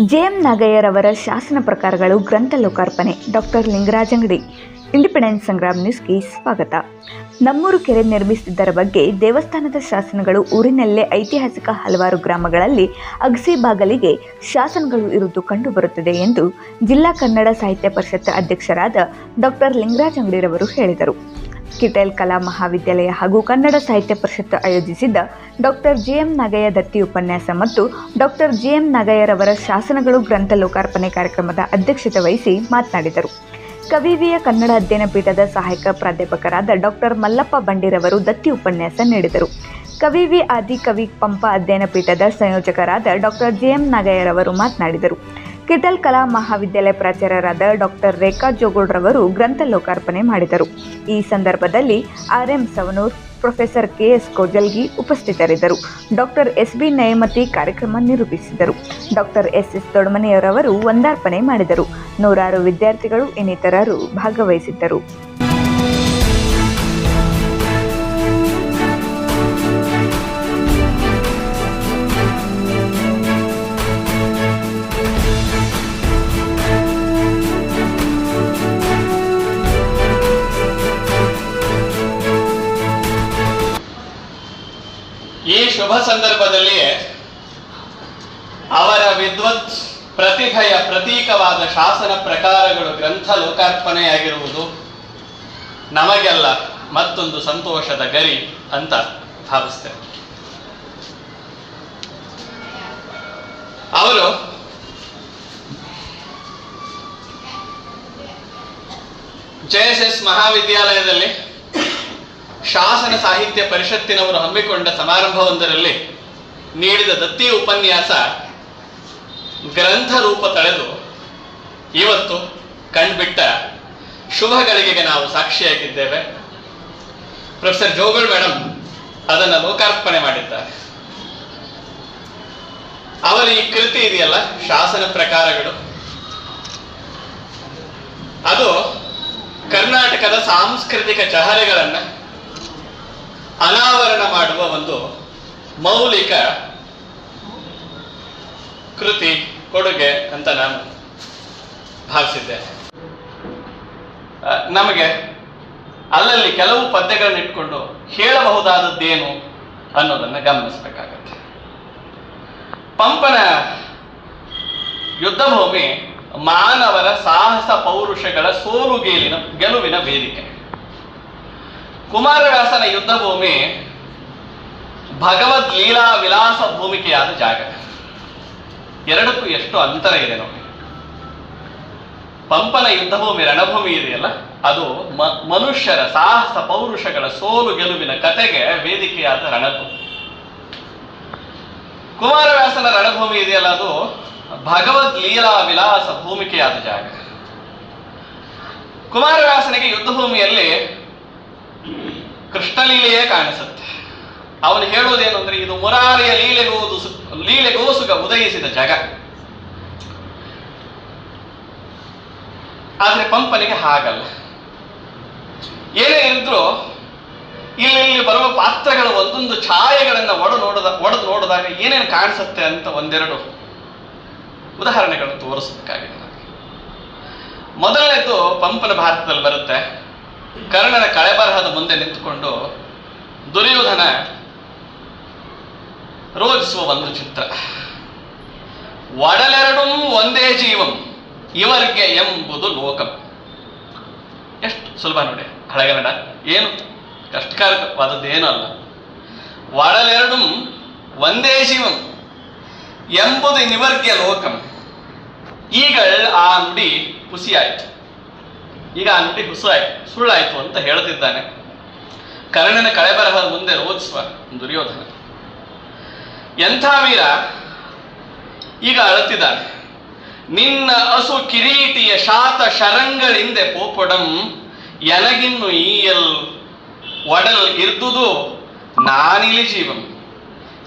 JM ನಾಗಯ್ಯರವರ ಶಾಸನ ಪ್ರಕಾರಗಳು ಗ್ರಂಥ ಲೋಕಾರ್ಪಣೆ, ಡಾಕ್ಟರ್ ಲಿಂಗರಾಜ್ ಅಂಗಡಿ. ಇಂಡಿಪೆಂಡೆನ್ಸ್ ಸಂಗ್ರಾಮ್ ನ್ಯೂಸ್ಗೆ ಸ್ವಾಗತ. ನಮ್ಮೂರು ಕೆರೆ ನಿರ್ಮಿಸಿದ್ದರ ಬಗ್ಗೆ ದೇವಸ್ಥಾನದ ಶಾಸನಗಳು ಊರಿನಲ್ಲೇ ಐತಿಹಾಸಿಕ ಹಲವಾರು ಗ್ರಾಮಗಳಲ್ಲಿ ಅಗಸಿ ಬಾಗಲಿಗೆ ಶಾಸನಗಳು ಇರುವುದು ಕಂಡುಬರುತ್ತದೆ ಎಂದು ಜಿಲ್ಲಾ ಕನ್ನಡ ಸಾಹಿತ್ಯ ಪರಿಷತ್ ಅಧ್ಯಕ್ಷರಾದ ಡಾಕ್ಟರ್ ಲಿಂಗರಾಜ್ ಅಂಗಡಿರವರು ಹೇಳಿದರು. ಕಿಟೆಲ್ ಕಲಾ ಮಹಾವಿದ್ಯಾಲಯ ಹಾಗೂ ಕನ್ನಡ ಸಾಹಿತ್ಯ ಪರಿಷತ್ತು ಆಯೋಜಿಸಿದ್ದ ಡಾಕ್ಟರ್ ಜಿಎಂ ನಾಗಯ್ಯ ದತ್ತಿ ಉಪನ್ಯಾಸ ಮತ್ತು ಡಾಕ್ಟರ್ ಜಿಎಂ ನಾಗಯ್ಯರವರ ಶಾಸನಗಳು ಗ್ರಂಥ ಲೋಕಾರ್ಪಣೆ ಕಾರ್ಯಕ್ರಮದ ಅಧ್ಯಕ್ಷತೆ ವಹಿಸಿ ಮಾತನಾಡಿದರು. ಕವಿವಿಯ ಕನ್ನಡ ಅಧ್ಯಯನ ಪೀಠದ ಸಹಾಯಕ ಪ್ರಾಧ್ಯಾಪಕರಾದ ಡಾಕ್ಟರ್ ಮಲ್ಲಪ್ಪ ಬಂಡಿರವರು ದತ್ತಿ ಉಪನ್ಯಾಸ ನೀಡಿದರು. ಕವಿವಿ ಆದಿ ಕವಿ ಪಂಪ ಅಧ್ಯಯನ ಪೀಠದ ಸಂಯೋಜಕರಾದ ಡಾಕ್ಟರ್ ಜಿಎಂ ನಾಗಯ್ಯರವರು ಮಾತನಾಡಿದರು. ಕಿಟಲ್ ಕಲಾ ಮಹಾವಿದ್ಯಾಲಯ ಪ್ರಾಚಾರ್ಯರಾದ ಡಾಕ್ಟರ್ ರೇಖಾ ಜೋಗೋಡ್ರವರು ಗ್ರಂಥ ಲೋಕಾರ್ಪಣೆ ಮಾಡಿದರು. ಈ ಸಂದರ್ಭದಲ್ಲಿ R M Savanur, professor K S Kojalgi ಉಪಸ್ಥಿತರಿದ್ದರು. ಡಾಕ್ಟರ್ ಎಸ್ ಬಿ ನಯಮತಿ ಕಾರ್ಯಕ್ರಮ ನಿರೂಪಿಸಿದರು. ಡಾಕ್ಟರ್ ಎಸ್ ಎಸ್ ದೊಡ್ಮನೆಯವರವರು ವಂದಾರ್ಪಣೆ ಮಾಡಿದರು. ನೂರಾರು ವಿದ್ಯಾರ್ಥಿಗಳು ಇನ್ನಿತರರು ಭಾಗವಹಿಸಿದ್ದರು. ಶುಭ ಸಂದರ್ಭದಲ್ಲಿ ಅವರ ವಿದ್ವತ್ ಪ್ರತಿಭೆಯ ಪ್ರತೀಕವಾದ ಶಾಸನ ಪ್ರಕಾರಗಳು ಗ್ರಂಥ ಲೋಕಾರ್ಪಣೆಯಾಗಿರುವುದು ನಮಗೆಲ್ಲ ಮತ್ತೊಂದು ಸಂತೋಷದ ಗರಿ ಅಂತ ಭಾವಿಸ್ತೇವೆ ಅವರು ಎಸ್ ಮಹಾವಿದ್ಯಾಲಯದಲ್ಲಿ ಶಾಸನ ಸಾಹಿತ್ಯ ಪರಿಷತ್ತಿನವರು ಹಮ್ಮಿಕೊಂಡ ಸಮಾರಂಭವೊಂದರಲ್ಲಿ ನೀಡಿದ ದತ್ತಿ ಉಪನ್ಯಾಸ ಗ್ರಂಥ ರೂಪ ತಳೆದು ಇವತ್ತು ಕಂಡುಬಿಟ್ಟ ಶುಭ ಗಳಿಗೆಗೆ ನಾವು ಸಾಕ್ಷಿಯಾಗಿದ್ದೇವೆ. ಪ್ರೊಫೆಸರ್ ಜೋಗಳ್ ಮೇಡಮ್ ಅದನ್ನು ಲೋಕಾರ್ಪಣೆ ಮಾಡಿದ್ದಾರೆ. ಅವರ ಈ ಕೃತಿ ಇದೆಯಲ್ಲ, ಶಾಸನ ಪ್ರಕಾರಗಳು. ಅದು ಕರ್ನಾಟಕದ ಸಾಂಸ್ಕೃತಿಕ ಚಹರೆಗಳನ್ನ ಅನಾವರಣ ಮಾಡುವ ಒಂದು ಮೌಲಿಕ ಕೃತಿ, ಕೊಡುಗೆ ಅಂತ ನಾನು ಭಾವಿಸಿದ್ದೇನೆ ನಮಗೆ ಅಲ್ಲಲ್ಲಿ ಕೆಲವು ಪದ್ಯಗಳನ್ನ ಇಟ್ಕೊಂಡು ಹೇಳಬಹುದಾದದ್ದೇನು ಅನ್ನೋದನ್ನ ಗಮನಿಸಬೇಕಾಗತ್ತೆ. ಪಂಪನ ಯುದ್ಧಭೂಮಿ ಮಾನವರ ಸಾಹಸ ಪೌರುಷಗಳ ಸೋಲು ಗೆಲುವಿನ ವೇದಿಕೆ. ಕುಮಾರವ್ಯಾಸನ ಯುದ್ಧಭೂಮಿ ಭಗವದ್ ಲೀಲಾ ವಿಲಾಸ ಭೂಮಿಕೆಯಾದ ಜಾಗ. ಎರಡಕ್ಕೂ ಎಷ್ಟು ಅಂತರ ಇದೆ ನೋಡಿ. ಪಂಪನ ಯುದ್ಧಭೂಮಿ ರಣಭೂಮಿ ಇದೆಯಲ್ಲ? ಅದು ಮನುಷ್ಯರ ಸಾಹಸ ಪೌರುಷಗಳ ಸೋಲು ಗೆಲುವಿನ ಕತೆಗೆ ವೇದಿಕೆಯಾದ ರಣಭೂಮಿ. ಕುಮಾರವ್ಯಾಸನ ರಣಭೂಮಿ ಇದೆಯಲ್ಲ, ಅದು ಭಗವದ್ ಲೀಲಾ ವಿಲಾಸ ಭೂಮಿಕೆಯಾದ ಜಾಗ. ಕುಮಾರವ್ಯಾಸನಿಗೆ ಯುದ್ಧಭೂಮಿಯಲ್ಲಿ ಕೃಷ್ಣಲೀಲೆಯೇ ಕಾಣಿಸುತ್ತೆ. ಅವನು ಹೇಳುವುದೇನು ಅಂದ್ರೆ, ಇದು ಮುರಾರಿಯ ಲೀಲೆಗೋದು ಲೀಲೆಗೋಸುಗ ಉದಯಿಸಿದ ಜಗ. ಆದ್ರೆ ಪಂಪನಿಗೆ ಹಾಗಲ್ಲ. ಏನೇ ಇದ್ರು ಇಲ್ಲಿ ಇಲ್ಲಿ ಬರುವ ಪಾತ್ರಗಳು ಒಂದೊಂದು ಛಾಯೆಗಳನ್ನ ಒಡ ನೋಡದ, ಒಡೆದು ನೋಡಿದಾಗ ಏನೇನು ಕಾಣಿಸುತ್ತೆ ಅಂತ ಒಂದೆರಡು ಉದಾಹರಣೆಗಳನ್ನು ತೋರಿಸಬೇಕಾಗಿದೆ ಮೊದಲನೇದು ಪಂಪನ ಭಾರತದಲ್ಲಿ ಬರುತ್ತೆ. ಕರ್ಣನ ಕಳೆಬರಹದ ಮುಂದೆ ನಿಂತುಕೊಂಡು ದುರ್ಯೋಧನ ರೋಜಿಸುವ ಒಂದು ಚಿತ್ರ. ಒಡಲೆರಡೂ ಒಂದೇ ಜೀವಂ, ಇವರಿಗೆ ಎಂಬುದು ಲೋಕಂ. ಎಷ್ಟು ಸುಲಭ ನೋಡಿ ಹಳೆಗನ್ನಡ ಏನು? ಕಷ್ಟಕರವಾದದ್ದು ಏನೂ ಅಲ್ಲ. ಒಡಲೆರಡೂ ಒಂದೇ ಜೀವಂ ಎಂಬುದು ನಿವರ್ಗ್ಯ ಲೋಕಂ. ಈಗ ಆ ನುಡಿ ಹುಸಿಯಾಯಿತು ಈಗ ಆ ನುಡಿ ಹುಸಾಯಿತು ಸುಳ್ಳಾಯಿತು ಅಂತ ಹೇಳ್ತಿದ್ದಾನೆ. ಕರ್ಣನ ಕಳೆಬರಹದ ಮುಂದೆ ರೋಧಿಸುವ ದುರ್ಯೋಧನ. ಎಂಥ ವೀರ? ಈಗ ಅಳುತ್ತಿದ್ದಾನೆ. ನಿನ್ನ ಅಸು ಕಿರೀಟಿಯ ಶಾತ ಶರಂಗಳಿಂದೆ ಪೋಪೊಡಂ, ಎನಗಿನ್ನು ಈಯಲ್ ಒಡಲ್ ಇರ್ದುದು ನಾನಿಲಿ ಜೀವಂ.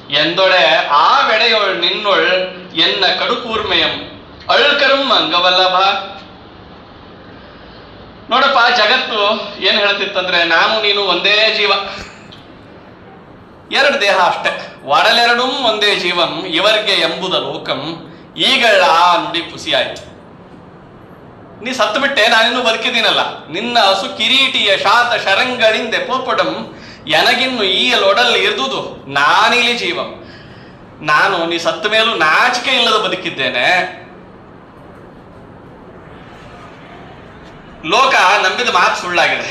ಎಂದೊಡೆ ಆ ವೆಡೆಯೊಳ್ ನಿನ್ನೊಳ್ ಎನ್ನ ಕಡುಕೂರ್ಮೆಯಂ, ಅಳ್ಕರಂ ಅಂಗವಲ್ಲಭ. ನೋಡಪ್ಪ, ಜಗತ್ತು ಏನ್ ಹೇಳ್ತಿತ್ತಂದ್ರೆ, ನಾನು, ನೀನು ಒಂದೇ ಜೀವ. ಎರಡು ದೇಹ ಅಷ್ಟೆ. ಒಡಲೆರಡೂ ಒಂದೇ ಜೀವಂ, ಇವರ್ಗೆ ಎಂಬುದ ಲೋಕಂ. ಈಗಳ ನುಡಿ ಪುಸಿ ನೀ ಸತ್ತು ಬಿಟ್ಟೆ ನಾನಿನ್ನೂ ಬದುಕಿದ್ದೀನಲ್ಲ. ನಿನ್ನ ಹಸು ಕಿರೀಟಿಯ ಶಾತ ಶರಂಗಳಿಂದೆ ಪೋಪಡಂ ಎನಗಿನ್ನು ಈ ಲೊಡಲ್ ಇರ್ದುದು ನಾನಿಲಿ ಜೀವಂ. ನಾನು, ನೀ ಸತ್ತ ಮೇಲೂ ನಾಚಿಕೆ ಇಲ್ಲದ ಬದುಕಿದ್ದೇನೆ. ಲೋಕ ನಂಬಿದ ಮಾತು ಸುಳ್ಳಾಗಿದೆ.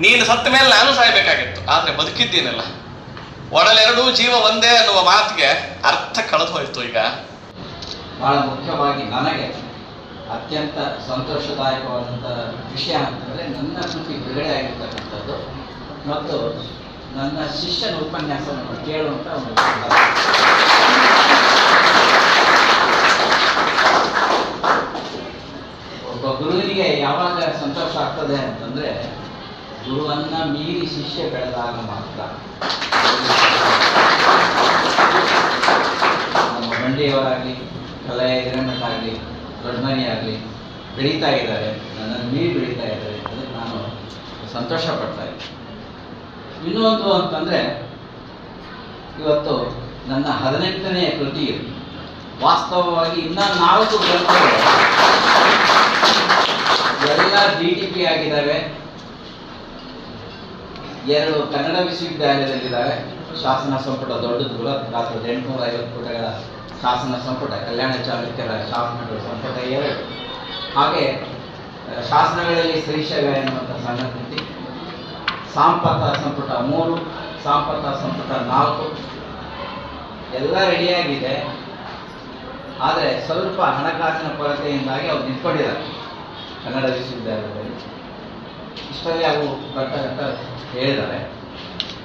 ನೀನು ಸತ್ತ ಮೇಲೆ ನಾನು ಸಾಯ್ಬೇಕಾಗಿತ್ತು. ಆದ್ರೆ ಬದುಕಿದ್ದೀನಲ್ಲ. ಒಡಲೆರಡೂ ಜೀವ ಒಂದೇ ಅನ್ನುವ ಮಾತಿಗೆ ಅರ್ಥ ಕಳೆದು ಹೋಯ್ತು ಈಗ. ಬಹಳ ಮುಖ್ಯವಾಗಿ ನನಗೆ ಅತ್ಯಂತ ಸಂತೋಷದಾಯಕವಾದಂಥ ವಿಷಯ ಅಂತಂದರೆ ನನ್ನ ಕೃತಿ ಬಿಡುಗಡೆ ಆಗಿರ್ತಕ್ಕಂಥದ್ದು ಮತ್ತು ನನ್ನ ಶಿಷ್ಯನ ಉಪನ್ಯಾಸವನ್ನು ಕೇಳುವಂಥ ಒಂದು ಸಂದರ್ಭ. ಒಬ್ಬ ಗುರುವಿನಿಗೆ ಯಾವಾಗ ಸಂತೋಷ ಆಗ್ತದೆ ಅಂತಂದರೆ ಗುರುವನ್ನ ಮೀರಿ ಶಿಷ್ಯ ಬೆಳೆದಾಗ ಮಾತ್ರ. ನಮ್ಮ ಬಂಡಿಯವರಾಗಲಿ, ಕಲೆಯ ಹಿರಣ್ಣ ಆಗಲಿ ದೊಡ್ಡಮನಿ ಆಗಲಿ ಬೆಳೀತಾ ಇದ್ದಾರೆ. ನನ್ನನ್ನು ಮೀರಿ ಬೆಳೀತಾ ಇದ್ದಾರೆ ಅದಕ್ಕೆ ನಾನು ಸಂತೋಷ ಪಡ್ತಾ ಇದ್ದೀನಿ. ಇನ್ನೊಂದು ಅಂತಂದರೆ, ಇವತ್ತು ನನ್ನ ಹದಿನೆಂಟನೆಯ ಕೃತಿ ವಾಸ್ತವವಾಗಿ ಇನ್ನೂ ನಾಲ್ಕು ಗ್ರಂಥಗಳು. ಎಲ್ಲ ಡಿ ಟಿ ಪಿ ಆಗಿದ್ದಾವೆ. ಎರಡು ಕನ್ನಡ ವಿಶ್ವವಿದ್ಯಾಲಯದಲ್ಲಿದ್ದಾರೆ, ಶಾಸನ ಸಂಪುಟ ದೊಡ್ಡದು ಬೃಹತ್ ಗಾತ್ರದ ಎಂಟುನೂರ ಐವತ್ತು ಪುಟಗಳ ಶಾಸನ ಸಂಪುಟ, ಕಲ್ಯಾಣ ಚಾಲುಕ್ಯರ ಶಾಸನಗಳ ಸಂಪುಟ ಎರಡು ಹಾಗೆ ಶಾಸನಗಳಲ್ಲಿ ಶ್ರೀಶೈವ ಎನ್ನುವಂಥ ಸಣ್ಣ ಕೃತಿ ಸಾಂಪತ ಸಂಪುಟ ಮೂರು, ಸಾಂಪತ ಸಂಪುಟ ನಾಲ್ಕು. ಎಲ್ಲ ರೆಡಿಯಾಗಿದೆ ಆದರೆ ಸ್ವಲ್ಪ ಹಣಕಾಸಿನ ಕೊರತೆಯಿಂದಾಗಿ ಅವ್ರು ನಿಂತ್ಕೊಂಡಿದ್ದಾರೆ ಕನ್ನಡ ವಿಶ್ವವಿದ್ಯಾಲಯದಲ್ಲಿ. ಇಷ್ಟರಲ್ಲಿ ಅವು ಹೇಳಿದ್ದಾರೆ.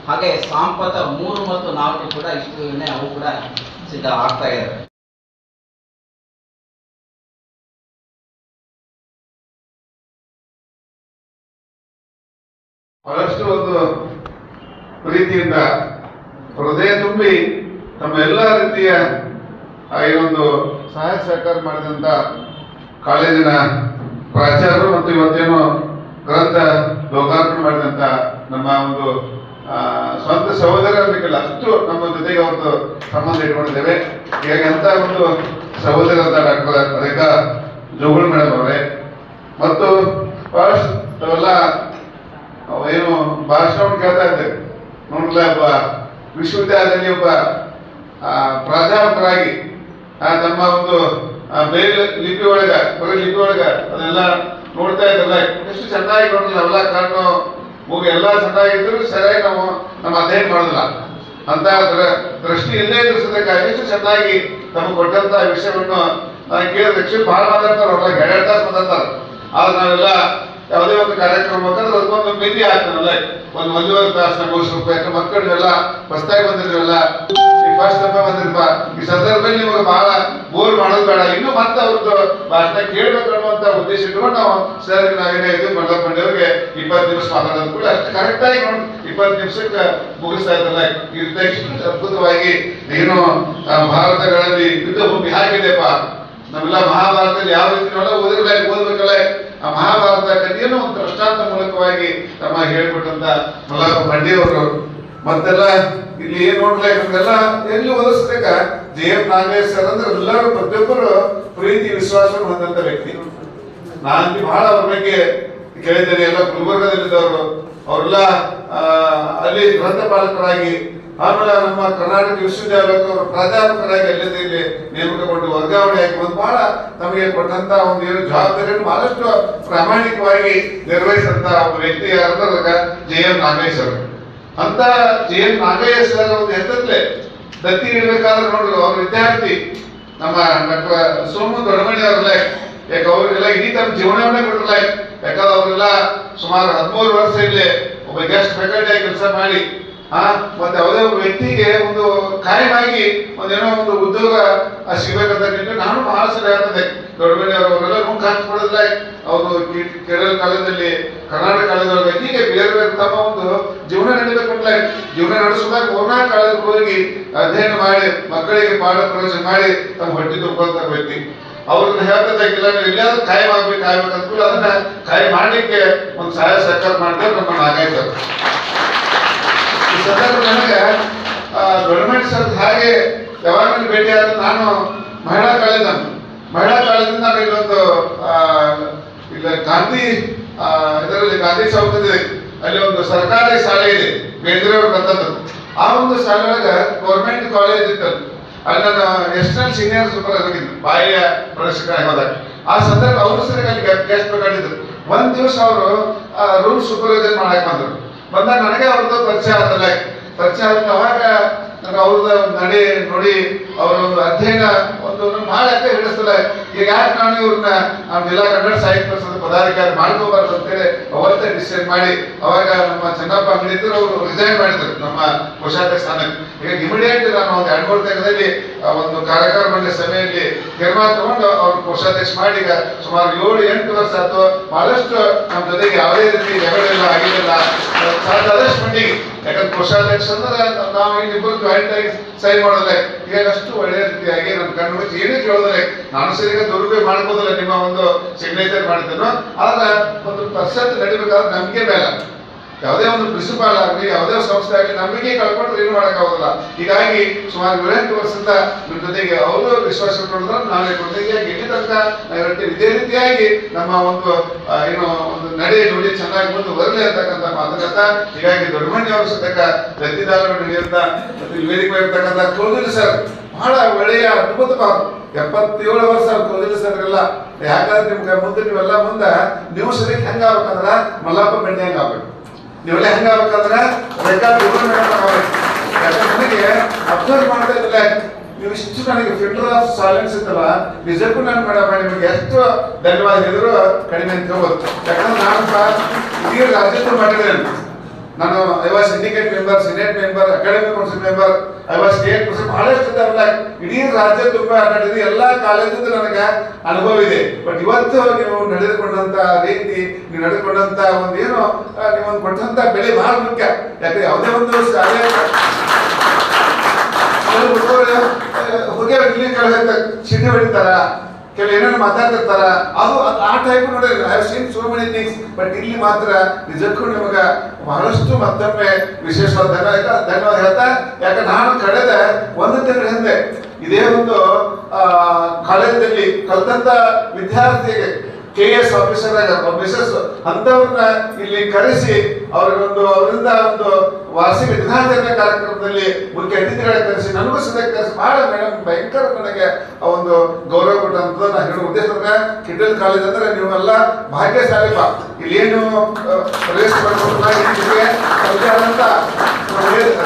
ಹಾಗೆ ಸಾಂಪತ ಮೂರು ಮತ್ತು ನಾಲ್ಕು ಕೂಡ ಇಷ್ಟನೇ ಅವು ಕೂಡ ಸಿದ್ಧ ಆಗ್ತಾ ಇದ್ದಾರೆ ಬಹಳಷ್ಟು ಒಂದು ಪ್ರೀತಿಯಿಂದ ಹೃದಯ ತುಂಬಿ ತಮ್ಮ ಎಲ್ಲ ರೀತಿಯ ಈ ಒಂದು ಸಹಾಯ ಸಹಕಾರ ಮಾಡಿದಂತ ಕಾಲೇಜಿನ ಪ್ರಾಚಾರ್ಯರು ಮತ್ತು ಇವತ್ತೇನು ಗ್ರಂಥ ಲೋಕಾರ್ಪಣೆ ಮಾಡಿದಂತ ನಮ್ಮ ಒಂದು ಸ್ವಂತ ಸಹೋದರರಿಗೆಲ್ಲ ಅಷ್ಟು ನಮ್ಮ ಜೊತೆಗೆ ಒಂದು ಸಂಬಂಧ ಇಟ್ಕೊಂಡಿದ್ದೇವೆ. ಹೀಗಾಗಿ ಅಂತ ಒಂದು ಸಹೋದರ ಡಾಕ್ಟರ್ ರೇಖಾ ಜೋಗುಳು ಮೇಡಮ್ ಅವರೇ. ಮತ್ತು ಫಸ್ಟ್ ಅವೆಲ್ಲ ಅವ ಏನು ಭಾಷಣವನ್ನು ಕೇಳ್ತಾ ಇದ್ದೇವೆ. ನೋಡಲ್ಲ ಒಬ್ಬ ವಿಶ್ವವಿದ್ಯಾಲಯದಲ್ಲಿ ಒಬ್ಬ ಪ್ರಾಧ್ಯಾಪಕರಾಗಿ ತಮ್ಮ ಒಂದು ಬೇರೆ ಲಿಪಿ ಒಳಗ ಬರೀ ಲಿಪಿ ಒಳಗ ಅದೆಲ್ಲ ನೋಡ್ತಾ ಇದ್ದಲ್ಲ. ಎಷ್ಟು ಚೆನ್ನಾಗಿ ನೋಡಲ್ಲ ಅವೆಲ್ಲ ಕಣ್ಣು ಮೂಗು ಎಲ್ಲ ಚೆನ್ನಾಗಿದ್ರು ಸರಿಯಾಗಿ ನಾವು ನಮ್ಮ ಅಧ್ಯಯನ ಮಾಡೋದಿಲ್ಲ. ಅಂತ ದೃಷ್ಟಿ ಇಲ್ಲೇ ಇರಿಸೋದಕ್ಕಾಗಿ ಎಷ್ಟು ಚೆನ್ನಾಗಿ ನಮ್ಗೆ ಕೊಟ್ಟಂತ ವಿಷಯವನ್ನು ನಾನು ಕೇಳಿದ್ರೆ ಹೆಚ್ಚು ಭಾಳ ಮಾತಾಡ್ತಾರೆ. ಅವ್ರಲ್ಲ ಎರಡೆರಡು ತಾಸು ಮಾತಾಡ್ತಾರೆ. ಆದ್ರೆ ನಾವೆಲ್ಲ ಯಾವುದೇ ಒಂದು ಕಾರ್ಯಕ್ರಮ ಬಂದ್ರೆ ಅದಕ್ಕೊಂದು ಮಿತಿ ಆಗ್ತಾನಲ್ಲ ಒಂದು ಒಂದೂವರೆ ತಾಸು ಯಾಕಂದ್ರೆ ಮಕ್ಕಳಿಗೆಲ್ಲ ಹೊಸ್ದಾಗಿ ಬಂದಿದ್ರಲ್ಲ ಈ ಫಸ್ಟ್ ಬಂದಿರಪ್ಪ ಈ ಸಂದರ್ಭದಲ್ಲಿ ನಿಮಗೆ ಬಹಳ ಬೋರ್ ಮಾಡೋದು ಬೇಡ ಇನ್ನು ಮತ್ತೆ ಅವ್ರದ್ದು ಭಾಷಣ ಕೇಳಬೇಕು ಅನ್ನುವಂತ ಉದ್ದೇಶ ಇಟ್ಕೊಂಡು ನಾವು ಸರ್ ನಾವೇನೇ ಇದು ಮಂಡಲ ಮಂಡ್ಯವ್ರಿಗೆ ಇಪ್ಪತ್ತು ನಿಮಿಷ ಮಾತಾಡೋದು ಕೂಡ ಅಷ್ಟು. ಕರೆಕ್ಟ್ ಆಗಿ ನೋಡಿ ಇಪ್ಪತ್ತು ನಿಮಿಷಕ್ಕೆ ಮುಗಿಸ್ತಾ ಇದ್ದಲ್ಲ. ಇಷ್ಟು ಅದ್ಭುತವಾಗಿ ಏನು ಭಾರತಗಳಲ್ಲಿ ಯುದ್ಧ ಭೂಮಿ ಹಾಕಿದೆಪ್ಪ ನಾವೆಲ್ಲ ಮಹಾಭಾರತದಲ್ಲಿ ಯಾವ ರೀತಿ ನೋಡ ಓದಿರ್ಬೇಕು, ಓದ್ಬೇಕಲ್ಲ. ಆ ಮಹಾಭಾರತ ಕಥೆಯನ್ನು ಒಂದು ದೃಷ್ಟಾಂತ ಮೂಲಕವಾಗಿ ತಮ್ಮ ಹೇಳ್ಕೊಟ್ಟಂತ ಮಲ್ಲಪ್ಪ ಮತ್ತೆಲ್ಲ ಇಲ್ಲಿ ಏನ್ ನೋಡ್ಬೇಕಂದ್ರೆಲ್ಲ ಎಲ್ಲಿ ಓದಿಸ್ಬೇಕ ಜೆ ಎಂ ನಾಗೇಶ್ ಸರ್ ಅಂದ್ರೆ ಎಲ್ಲರೂ ಪ್ರತಿಯೊಬ್ಬರು ಪ್ರೀತಿ ವಿಶ್ವಾಸ ಹೊಂದಂತ ವ್ಯಕ್ತಿ. ನಾನು ಬಹಳ ಅವ್ರ ಬಗ್ಗೆ ಕೇಳಿದ್ದೇನೆ, ಎಲ್ಲ ಗುಲ್ಬರ್ಗದಲ್ಲಿದ್ದವರು. ಅವರೆಲ್ಲ ಅಲ್ಲಿ ಗ್ರಂಥಪಾಲಕರಾಗಿ, ಆಮೇಲೆ ನಮ್ಮ ಕರ್ನಾಟಕ ವಿಶ್ವವಿದ್ಯಾಲಯಕ್ಕೆ ಅವರು ಪ್ರಾಧ್ಯಾಪಕರಾಗಿ ಅಲ್ಲಿಂದ ಇಲ್ಲಿ ನೇಮಕಗೊಂಡು ವರ್ಗಾವಣೆ ಆಗಿ ಒಂದು ಬಹಳ ತಮಗೆ ಕೊಟ್ಟಂತ ಒಂದು ಏನು ಜವಾಬ್ದಾರಿಯನ್ನು ಬಹಳಷ್ಟು ಪ್ರಾಮಾಣಿಕವಾಗಿ ನಿರ್ವಹಿಸಿದಂತ ಒಬ್ಬ ವ್ಯಕ್ತಿ ಯಾರಂದ್ರೆ ಜೆ ಎಂ ನಾಗೇಶ್ ಅವರು. ಅಂತ ಏನ್ ನಾಗಯ್ಯ ಸರ್ ಒಂದು ಹೆಸರಲ್ಲೇ ದತ್ತಿ ನೀಡಬೇಕಾದ್ರೆ ನೋಡಿದ್ರು ಅವ್ರ ವಿದ್ಯಾರ್ಥಿ, ನಮ್ಮ ಡಾಕ್ಟರ್ ಸೋಮು ದೊಡ್ಡಮಣಿ ಅವ್ರಲ್ಲ. ಯಾಕೆ ಅವ್ರಿಗೆಲ್ಲ ಇಡೀ ತಮ್ಮ ಜೀವನವನ್ನೇ ಕೊಟ್ಟಿಲ್ಲ ಯಾಕಂದ್ರೆ ಅವರೆಲ್ಲ ಸುಮಾರು ಹದಿಮೂರು ವರ್ಷ ಇಲ್ಲಿ ಒಬ್ಬ ಗೆಸ್ಟ್ ಫ್ಯಾಕಲ್ಟಿ ಆಗಿ ಕೆಲಸ ಮಾಡಿ ಮತ್ತೆ ಯಾವುದೇ ವ್ಯಕ್ತಿಗೆ ಒಂದು ಕಾಯಮಾಗಿ ಒಂದೇನೋ ಒಂದು ಉದ್ಯೋಗ ಆ, ಸಿಗ್ಬೇಕಂತ ನಾನು ಬಹಳ ಸಲ ಆಗ್ತದೆ. ಗೌರ್ಮೆಂಟ್ ಅವರೆಲ್ಲ ಹಾಕಿಬಿಡೋದಿಲ್ಲ ಅವರು ಕೇರಳ ಕಾಲದಲ್ಲಿ ಕರ್ನಾಟಕ ಕಾಲದಲ್ಲಿ ಹೀಗೆ ಬೇರೆ ಬೇರೆ ತಮ್ಮ ಒಂದು ಜೀವನ ನಡೀಬೇಕು ಜೀವನ ನಡೆಸುವಾಗ ಕೊರೋನಾ ಕಾಲದಲ್ಲಿ ಹೋಗಿ ಅಧ್ಯಯನ ಮಾಡಿ ಮಕ್ಕಳಿಗೆ ಪಾಠ ಪ್ರವಚನ ಮಾಡಿ ತಮ್ಮ ಹೊಟ್ಟೆ ತುಂಬುವಂತ ವ್ಯಕ್ತಿ. ಅವ್ರನ್ನ ಇಲ್ಲ ಎಲ್ಲಾದ್ರೂ ಕಾಯಂ ಆಗ್ಬೇಕು ಆಗ್ಬೇಕು ಅಂದ್ಕೂಲ ಅದನ್ನ ಕಾಯಿ ಮಾಡ್ಲಿಕ್ಕೆ ಒಂದು ಸಹಾಯ ಸರ್ಕಾರ ಮಾಡಿದ್ರೆ ನಮ್ಮ ನಾಗಾಯ್ತರು ಈ ಸಂದರ್ಭ ನನಗೆ ಗವರ್ಮೆಂಟ್ ಸರ್ ಹಾಗೆ ಯಾವಾಗ ಭೇಟಿ ಆದ್ರೆ ನಾನು ಮಹಿಳಾ ಕಾಲೇಜ್ ಮಹಿಳಾ ಕಾಲೇಜಿಂದ ನಾನು ಇಲ್ಲೊಂದು ಇಲ್ಲ ಗಾಂಧಿ ಇದರಲ್ಲಿ ಗಾಂಧಿ ಚೌಕದಿದೆ ಅಲ್ಲಿ ಒಂದು ಸರ್ಕಾರಿ ಶಾಲೆ ಇದೆ ಬೇಂದ್ರೆಯವ್ರ ಬಂದದ್ದು. ಆ ಒಂದು ಶಾಲೆಯೊಳಗೆ ಗೌರ್ಮೆಂಟ್ ಕಾಲೇಜ್ ಇತ್ತು ಅಲ್ಲಿ ನಾನು ಎಕ್ಸ್ಟರ್ನಲ್ ಸೀನಿಯರ್ ಸೂಪರ್ವೈಸರ್ ಆಗಿದ್ದು ಬಾಯಿಯ ಪ್ರದರ್ಶಕ ಹೋದಾಗ. ಆ ಸಂದರ್ಭ ಅವರು ಸರಿ ಅಲ್ಲಿ ಗೆಸ್ಟ್ ಬೇಕಾಗಿದ್ದರು ಒಂದು ದಿವಸ ಅವರು ರೂಲ್ ಸೂಪರ್ವೈಸರ್ ಮಾಡಕ್ ಬಂದ್ರು. ಬಂದಾಗ ನನಗೆ ಅವ್ರದ್ದು ಪರಿಚಯ ಆದಲ್ಲ ಪರಿಚಯ ಆದ್ರೆ ಅವಾಗ ನನಗೆ ಅವ್ರದ ನಡೆ ನೋಡಿ ಅವರ ಒಂದು ಅಧ್ಯಯನ ಒಂದು ಮಾಡಕ್ಕೆ ಹಿಡಿಸ್ತಲ್ಲ ಈಗ ಯಾಕೆ ನಾನು ಇವ್ರನ್ನ ನಮ್ಮ ಜಿಲ್ಲಾ ಕನ್ನಡ ಸಾಹಿತ್ಯ ಪರಿಷತ್ ಪದಾಧಿಕಾರಿ ಮಾಡ್ಕೋಬಾರ್ದು ಅಂತೇಳಿ ಅವತ್ತೇ ಡಿಸೈಡ್ ಮಾಡಿ, ಅವಾಗ ನಮ್ಮ ಚನ್ನಪ್ಪ ಅಂಗಡಿದ್ರು ಅವರು ರಿಸೈನ್ ಮಾಡಿದ್ರು ನಮ್ಮ ಕೋಶಾಧ್ಯಕ್ಷ ಸ್ಥಾನಕ್ಕೆ. ಈಗ ಇಮಿಡಿಯೇಟ್ ನಾನು ಒಂದು ಎರಡು ಮೂರು ತೆಗೆದಲ್ಲಿ ಒಂದು ಕಾರ್ಯಕಾರ ಮಂಡಳಿ ಸಭೆಯಲ್ಲಿ ತೀರ್ಮಾನ ತಗೊಂಡು ಅವ್ರು ಕೋಶಾಧ್ಯಕ್ಷ ಮಾಡಿ, ಈಗ ಸುಮಾರು ಏಳು, ಎಂಟು ವರ್ಷ ಅಥವಾ ಬಹಳಷ್ಟು ನಮ್ಮ ಜೊತೆಗೆ ಯಾವುದೇ ರೀತಿ ಜಗಳ ಆಗಿಲ್ಲ ಸಾಧ್ಯ ಆದಷ್ಟು ಮಟ್ಟಿಗೆ ಯಾಕಂದ್ರೆ ಕೋಶಾಧ್ಯಕ್ಷ ಅಂದ್ರೆ ನಾವು ಇಬ್ಬರು ಜಾಯಿಂಟ್ ಆಗಿ ಸೈನ್ ಮಾಡೋದಿಲ್ಲ ಈಗ ಅಷ್ಟು ಒಳ್ಳೆಯ ರೀತಿಯಾಗಿ ನಮ್ಮ ಕಣ್ಣು ಏನೇ ಕೇಳಿದ್ರೆ ನಾನು ಸರಿಯಾಗಿ ದುರುಪಯೋಗ ಮಾಡ್ಬೋದಲ್ಲ ನಿಮ್ಮ ಒಂದು ಸಿಗ್ನೇಚರ್ ಮಾಡ್ತೇನೋ ಆದ್ರೆ ಒಂದು ಪರ್ಸೆಂಟ್ ನಡಿಬೇಕಾದ್ರೆ ನಂಬಿಕೆ ಬೇಡ. ಯಾವುದೇ ಒಂದು ಪ್ರಿನ್ಸಿಪಾಲ್ ಆಗಲಿ ಯಾವುದೇ ಸಂಸ್ಥೆ ಆಗಲಿ ನಂಬಿಕೆ ಕಳ್ಕೊಂಡ್ರೆ ಏನು ಮಾಡೋಕ್ಕಾಗೋದಿಲ್ಲ ಹೀಗಾಗಿ ಸುಮಾರು ಏಳೆಂಟು ವರ್ಷದಿಂದ ನಿಮ್ಮ ಜೊತೆಗೆ ಅವರು ವಿಶ್ವಾಸ ಇಟ್ಕೊಂಡ್ರೆ ನಾವೇ ಜೊತೆಗೆ ಇಲ್ಲಿ ತನಕ ನಾವು ಇದೇ ರೀತಿಯಾಗಿ ನಮ್ಮ ಒಂದು ಏನು ಒಂದು ನಡೆ ನುಡಿ ಚೆನ್ನಾಗಿ ಮುಂದೆ ಬರಲಿ ಅಂತಕ್ಕಂಥ ಮಾತುಕತೆ. ಹೀಗಾಗಿ ದೊಡ್ಡಮಣ್ಣಿ ಅವರು ಗದ್ದಿದಾರ ನಡೆಯುತ್ತ, ಮತ್ತು ವೇದಿಕೆ ಇರ್ತಕ್ಕಂಥ ಕುಲದಿಲ್ ಸರ್, ಬಹಳ ಒಳ್ಳೆಯ, ಅದ್ಭುತ ಮಾತು. ಎಪ್ಪತ್ತೇಳು ವರ್ಷ ಕುಲದಿಲ್ ಸರ್ ಎಲ್ಲ ಯಾಕಂದ್ರೆ ನಿಮ್ಗೆ ಮುಂದೆ ನೀವೆಲ್ಲ ಮುಂದೆ ನೀವು ಸರಿ ಹೆಂಗಾಗ್ಬೇಕಂದ್ರೆ ಮಲ್ಲಪ್ಪ ಬೆಣ್ಣೆ ಹೆಂಗ ನೀವೆಲ್ಲ ಹೆಂಗ ಆಗ್ಬೇಕಂದ್ರ ರೆಕಾರ್ಡ್ ಯಾಕಂದ್ರೆ ನನಗೆ ಅಬ್ಸರ್ವ್ ಮಾಡ್ತಾ ಇದ್ದಿಲ್ಲ ನೀವು ಇಷ್ಟು ನನಗೆ ಫಿಲ್ಟರ್ ಆಫ್ ಸೈಲೆನ್ಸ್ ಇತ್ತಲ್ಲ, ನಿಜಕ್ಕೂ ನಾನು ಮೇಡಮ್ ನಿಮಗೆ ಎಷ್ಟು ಧನ್ಯವಾದ ಹೇಳಿದ್ರು ಕಡಿಮೆ ಅಂತ ಹೇಳ್ಬೋದು. ಯಾಕಂದ್ರೆ ನಾನು ಸಹ ಇಡೀ ರಾಜ್ಯದ ಮಾಡಿದ್ದೇನೆ ನಾನು I was syndicate member senate member academy council member I was state president ಬಹಳಷ್ಟು ಇದಾವಲ್ಲ ಇಡೀ ರಾಜ್ಯ ತುಂಬ ಆಟಾಡಿದ್ರು ಎಲ್ಲಾ ಕಾಲೇಜಿಂದ ನನಗೆ ಅನುಭವ ಇದೆ. ಬಟ್ ಇವತ್ತು ನೀವು ನಡೆದುಕೊಂಡಂತ ರೀತಿ ನೀವು ನಡೆದುಕೊಂಡಂತ ಒಂದು ಏನು ಆ, ನೀವು ಒಂದು ಕೊಟ್ಟಂತ ಬೆಳೆ ಬಹಳ ಮುಖ್ಯ. ಯಾಕಂದ್ರೆ ಯಾವುದೇ ಒಂದು ಶಾಲೆ ಹೋಗಿ ಇಲ್ಲಿ ಕಳೆದ ಹೊಡಿತಾರ? ಕೆಲವು ಏನೇನು ಮಾತಾಡ್ತಿರ್ತಾರ. ಅದು ಆ ಟೈಪ್ ನೋಡಿ I have seen so many things but ಇಲ್ಲಿ ಮಾತ್ರ ನಿಜಕ್ಕೂ ನಿಮಗೆ ಬಹಳಷ್ಟು ಮತ್ತೊಮ್ಮೆ ವಿಶೇಷವಾದ ಧನ್ಯವಾದ ಧನ್ಯವಾದ ಹೇಳ್ತಾ ಯಾಕೆ ನಾನು ಕಳೆದ ಒಂದು ತಿಂಗಳ ಹಿಂದೆ ಇದೇ ಒಂದು ಆ, ಕಾಲೇಜಿನಲ್ಲಿ ಕಲ್ತಂತ ವಿದ್ಯಾರ್ಥಿಗೆ ಕೆ ಎಸ್ ಆಫೀಸರ್ ಆಫೀಸರ್ಸ್ ಅಂತವ್ರನ್ನ ಇಲ್ಲಿ ಕರೆಸಿ ಅವ್ರಿಗೊಂದು ಅವರಿಂದ ಒಂದು ವಾರ್ಷಿಕ ದಿನಾಚರಣೆ ಕಾರ್ಯಕ್ರಮದಲ್ಲಿ ಮುಖ್ಯ ಅತಿಥಿಗಳ ಕರೆಸಿ, ನನಗೂ ಸದ್ಯ ಕರೆಸಿ, ಬಹಳ ಮೇಡಮ್ ಭಯಂಕರ ನನಗೆ ಆ ಒಂದು ಗೌರವ ಕೊಟ್ಟಂತ ನಾನು ಹೇಳೋ ಉದ್ದೇಶ ಕಿಡಲ್ ಕಾಲೇಜ್ ಅಂದ್ರೆ ನೀವೆಲ್ಲ ಭಾಗ್ಯಶಾಲಿ ಬಾ. ಇಲ್ಲೇನು ಪ್ರವೇಶ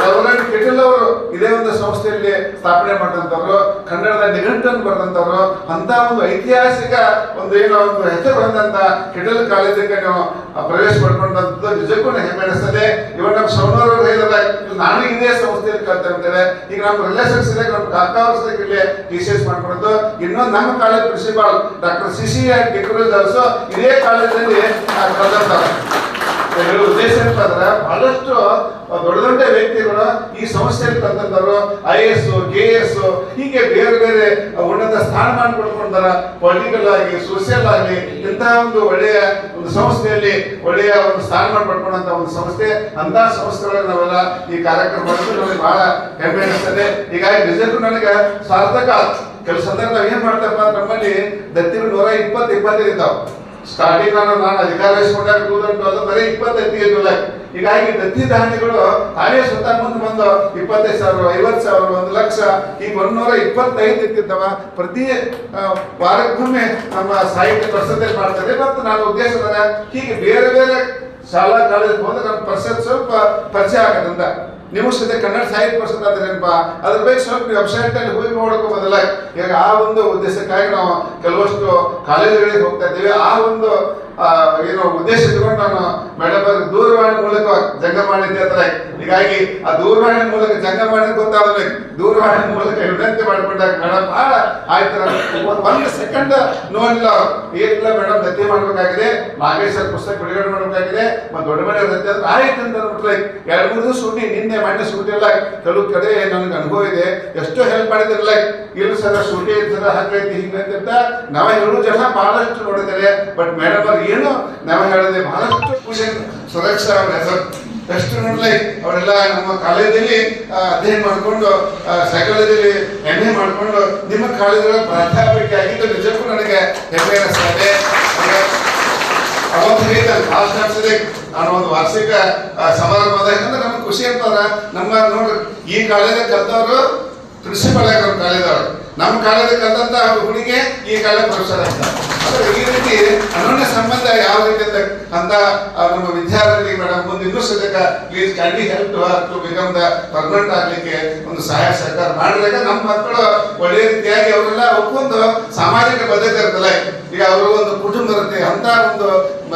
ರವರೆಂಟ್ ಕಿಟಲ್ ಅವರು ಇದೇ ಒಂದು ಸಂಸ್ಥೆಯಲ್ಲಿ ಸ್ಥಾಪನೆ ಮಾಡಿದಂಥವ್ರು ಕನ್ನಡದ ನಿಘಂಟನ್ನು ಬರೆದಂಥವ್ರು ಅಂತ ಒಂದು ಐತಿಹಾಸಿಕ ಒಂದು ಏನೋ ಒಂದು ಹೆಸರು ಬಂದಂತ ಕಿಟಲ್ ಕಾಲೇಜಿಗೆ ನೀವು ಪ್ರವೇಶ ಪಡ್ಕೊಂಡಂಥದ್ದು ನಿಜಕ್ಕೂ ಹೆಮ್ಮೆ ಅನಿಸ್ತದೆ. ಇವಾಗ ನಮ್ಮ ಸೌನವರು ಹೇಳಿದ್ರೆ ನಾನು ಇದೇ ಸಂಸ್ಥೆಯಲ್ಲಿ ಕಲ್ತೆ ಅಂತೇಳಿ ಈಗ ನಮ್ಮ ರಿಲೇಷನ್ಸ್ ಇದೆ ನಮ್ಮ ಡಾಕ್ಟರ್ಸ್ ಇಲ್ಲಿ ಟಿ ಸಿ ಎಸ್ ಮಾಡ್ಕೊಂಡು ಇನ್ನೊಂದು ನಮ್ಮ college principal doctor C C D'Cruz also ಇದೇ ಕಾಲೇಜಲ್ಲಿ ಹೇಳೋ ಉದ್ದೇಶ ಏನಂತಂದ್ರೆ ಬಹಳಷ್ಟು ದೊಡ್ಡ ದೊಡ್ಡ ವ್ಯಕ್ತಿಗಳು ಈ ಸಂಸ್ಥೆಯಲ್ಲಿ ಕಲ್ತಂತವ್ರು ಐ ಎಸ್ ಕೆ ಎಸ್ ಹೀಗೆ ಬೇರೆ ಬೇರೆ ಉನ್ನತ ಸ್ಥಾನಮಾನ ಪಡ್ಕೊಂಡಾರ ಪೊಲಿಟಿಕಲ್ ಆಗಿ, ಸೋಷಿಯಲ್ ಆಗಿ ಇಂತಹ ಒಂದು ಒಳ್ಳೆಯ ಒಂದು ಸಂಸ್ಥೆಯಲ್ಲಿ ಒಳ್ಳೆಯ ಒಂದು ಸ್ಥಾನಮಾನ ಪಡ್ಕೊಂಡಂತ ಒಂದು ಸಂಸ್ಥೆ ಅಂತ ಸಂಸ್ಥೆಗಳಲ್ಲಿ ನಾವೆಲ್ಲ ಈ ಕಾರ್ಯಕ್ರಮ ನಮಗೆ ಬಹಳ ಹೆಮ್ಮೆ ಅನಿಸ್ತದೆ. ಹೀಗಾಗಿ ನಿಜಕ್ಕೂ ನನಗೆ ಸಾರ್ಥಕ. ಕೆಲವು ಸಂದರ್ಭ ಏನ್ ಮಾಡ್ತಪ್ಪ ನಮ್ಮಲ್ಲಿ ದತ್ತಿಗಳು ನೂರ ಇಪ್ಪತ್ತು, ಇಪ್ಪತ್ತೈದು ಇದ್ದಾವೆ. ಸ್ಟಾರ್ಟಿಂಗ್ ನಾನು ನಾನು ಅಧಿಕಾರ ವಹಿಸ್ಕೊಂಡಾಗ ಟೂ ತೌಸಂಡ್ ಟ್ವೆಲ್ ಬರೀ ಇಪ್ಪತ್ತೈದು ಇರಲಿಲ್ಲ ಹೀಗಾಗಿ ದತ್ತಿ ದಾನಿಗಳು ತಾನೇ ಸ್ವತಃ ಮುಂದೆ ಬಂದು ಇಪ್ಪತ್ತೈದು ಸಾವಿರ, ಐವತ್ತು ಸಾವಿರ, ಒಂದು ಲಕ್ಷ ಈಗ ಒಂದೂರ ಇಪ್ಪತ್ತೈದು ಇರ್ತಿದ್ದವ ಪ್ರತಿ ವಾರಕ್ಕೊಮ್ಮೆ ನಮ್ಮ ಸಾಹಿತ್ಯ ಪರಿಷತ್ತಲ್ಲಿ ಮಾಡ್ತಾರೆ ಮತ್ತು ನಾನು ಉದ್ದೇಶದ ಹೀಗೆ ಬೇರೆ ಬೇರೆ ಶಾಲಾ ಕಾಲೇಜ್ ಹೋದ್ರೆ ನಮ್ಮ ಪರಿಷತ್ ಸ್ವಲ್ಪ ಪರಿಚಯ ಆಗತ್ತಂತ ಸದ್ಯ ಕನ್ನಡ ಸಾಹಿತ್ಯ ಪರಿಷತ್ ಅದ್ರೇನಪ್ಪ ಅದ್ರ ಬಗ್ಗೆ ಸ್ವಲ್ಪ ವೆಬ್ಸೈಟ್ ಅಲ್ಲಿ ಹೋಗಿ ನೋಡ್ಕೋಬೋದಲ್ಲ ಈಗ ಆ ಒಂದು ಉದ್ದೇಶಕ್ಕಾಗಿ ನಾವು ಕೆಲವಷ್ಟು ಕಾಲೇಜುಗಳಿಗೆ ಹೋಗ್ತಾ ಇದ್ದೀವಿ. ಆ ಒಂದು ಏನೋ ಉದ್ದೇಶ ಇಟ್ಕೊಂಡು ನಾನು ಮೇಡಮ್ ದೂರವಾಣಿ ಮೂಲಕ ಜಂಗಮಾಣಿ ಅಂತಾರೆ ಹೀಗಾಗಿ ಆ ದೂರವಾಣಿ ಮೂಲಕ ಜಂಗಮಾಣಿ ಗೊತ್ತಾದ್ರೆ ದೂರವಾಣಿ ಮೂಲಕ ವಿನಂತಿ ಮಾಡ್ಕೊಂಡಾಗ ಮೇಡಮ್ ಆಯ್ತು. ಒಂದ್- ಸೆಕೆಂಡ್ ನೋಡಿಲ್ಲ ಏನಿಲ್ಲ ಮೇಡಮ್ ದತ್ತಿ ಮಾಡ್ಬೇಕಾಗಿದೆ. ನಾಗೇಶ್ವರ ಪುಸ್ತಕ ಬಿಡುಗಡೆ ಮಾಡ್ಬೇಕಾಗಿದೆ. ಮತ್ತೆ ದೊಡ್ಡ ಮನೆ ದತ್ತಿ ಅಂದ್ರೆ ಆಯ್ತು ಅಂತ ಲೈಕ್ ಎರಡು ಮೂರು ಸೂಟಿ ನಿನ್ನೆ ಮೊನ್ನೆ ಸೂಟಿ ಇಲ್ಲ. ಕೆಲವು ಕಡೆ ನನಗೆ ಅನುಭವ ಇದೆ. ಎಷ್ಟು ಹೆಲ್ಪ್ ಮಾಡಿದಿರಲ್ಲ ಇಲ್ಲ ಸರ್ ಸೂಟಿ ಸರ್ ಹಾಕೈತಿ ಅಂತ ನಾವ ಹೇಳೋ ಜನ ಬಹಳಷ್ಟು ನೋಡಿದ್ದಾರೆ. ಬಟ್ ಮೇಡಮ್ ಅವ್ರು ಏನು ನಾವ ಹೇಳಿದೆ ಬಹಳಷ್ಟು ಖುಷಿ ಸುರಕ್ಷಾ ಅವ್ರ ಹೆಸರು. ನೋಡ್ಲಿ ಅವರೆಲ್ಲ ನಮ್ಮ ಕಾಲೇಜಲ್ಲಿ ಅಧ್ಯಯನ ಮಾಡಿಕೊಂಡು ಸೈಕಾಲಜಿಯಲ್ಲಿ ಎಂ ಎ ಮಾಡಿಕೊಂಡು, ನಿಮ್ಮ ಕಾಲೇಜಲ್ಲಿ ಪ್ರಾಧ್ಯಾಪಕ ಆಗಿದ್ದು ನಿಜಕ್ಕೂ ನನಗೆ ಹೆಮ್ಮೆ ಅನಿಸ್ತದೆ ಅವತ್ತು ನಾನು ಒಂದು ವಾರ್ಷಿಕ ಸಮಾರಂಭದ ಯಾಕಂದ್ರೆ ನಮ್ಗೆ ಖುಷಿ ಅಂತಾರ ನಮ್ಮ ನೋಡ್ರಿ, ಈ ಕಾಲೇಜ್ ಕಲ್ತವ್ರು ಪ್ರಿನ್ಸಿಪಲ್ ಆಗಿರೋ ಕಾಲೇಜವ್ರು ನಮ್ಮ ಕಾಲೇಜ್ ಕಲ್ತಂತ ಹುಡುಗಿ ಈ ಕಾಲೇಜ್ ಪ್ರೊಫೆಸರ್ ಅಂತ ಅಂದ್ರೆ ಈ ರೀತಿ ಅನನ್ಯ ಸಂಬಂಧ ಯಾವ ರೀತಿ ಅಂತ ಅಂತ ನಮ್ಮ ವಿದ್ಯಾರ್ಥಿ ಮೇಡಮ್ ಮುಂದೆ ಇನ್ನೂ ಸದ್ಯಕ್ಕ please candy help to become the permanent ಆಗ್ಲಿಕ್ಕೆ ಒಂದು ಸಹಾಯ, ಸಹಕಾರ ಮಾಡಿದಾಗ ನಮ್ಮ ಮಕ್ಕಳು ಒಳ್ಳೆ ರೀತಿಯಾಗಿ ಅವರೆಲ್ಲ ಒಪ್ಕೊಂಡು ಸಾಮಾಜಿಕ ಬದ್ಧತೆ ಇರ್ತಲ್ಲ ಈಗ ಅವರು ಒಂದು ಕುಟುಂಬ ಇರುತ್ತೆ ಅಂತ ಒಂದು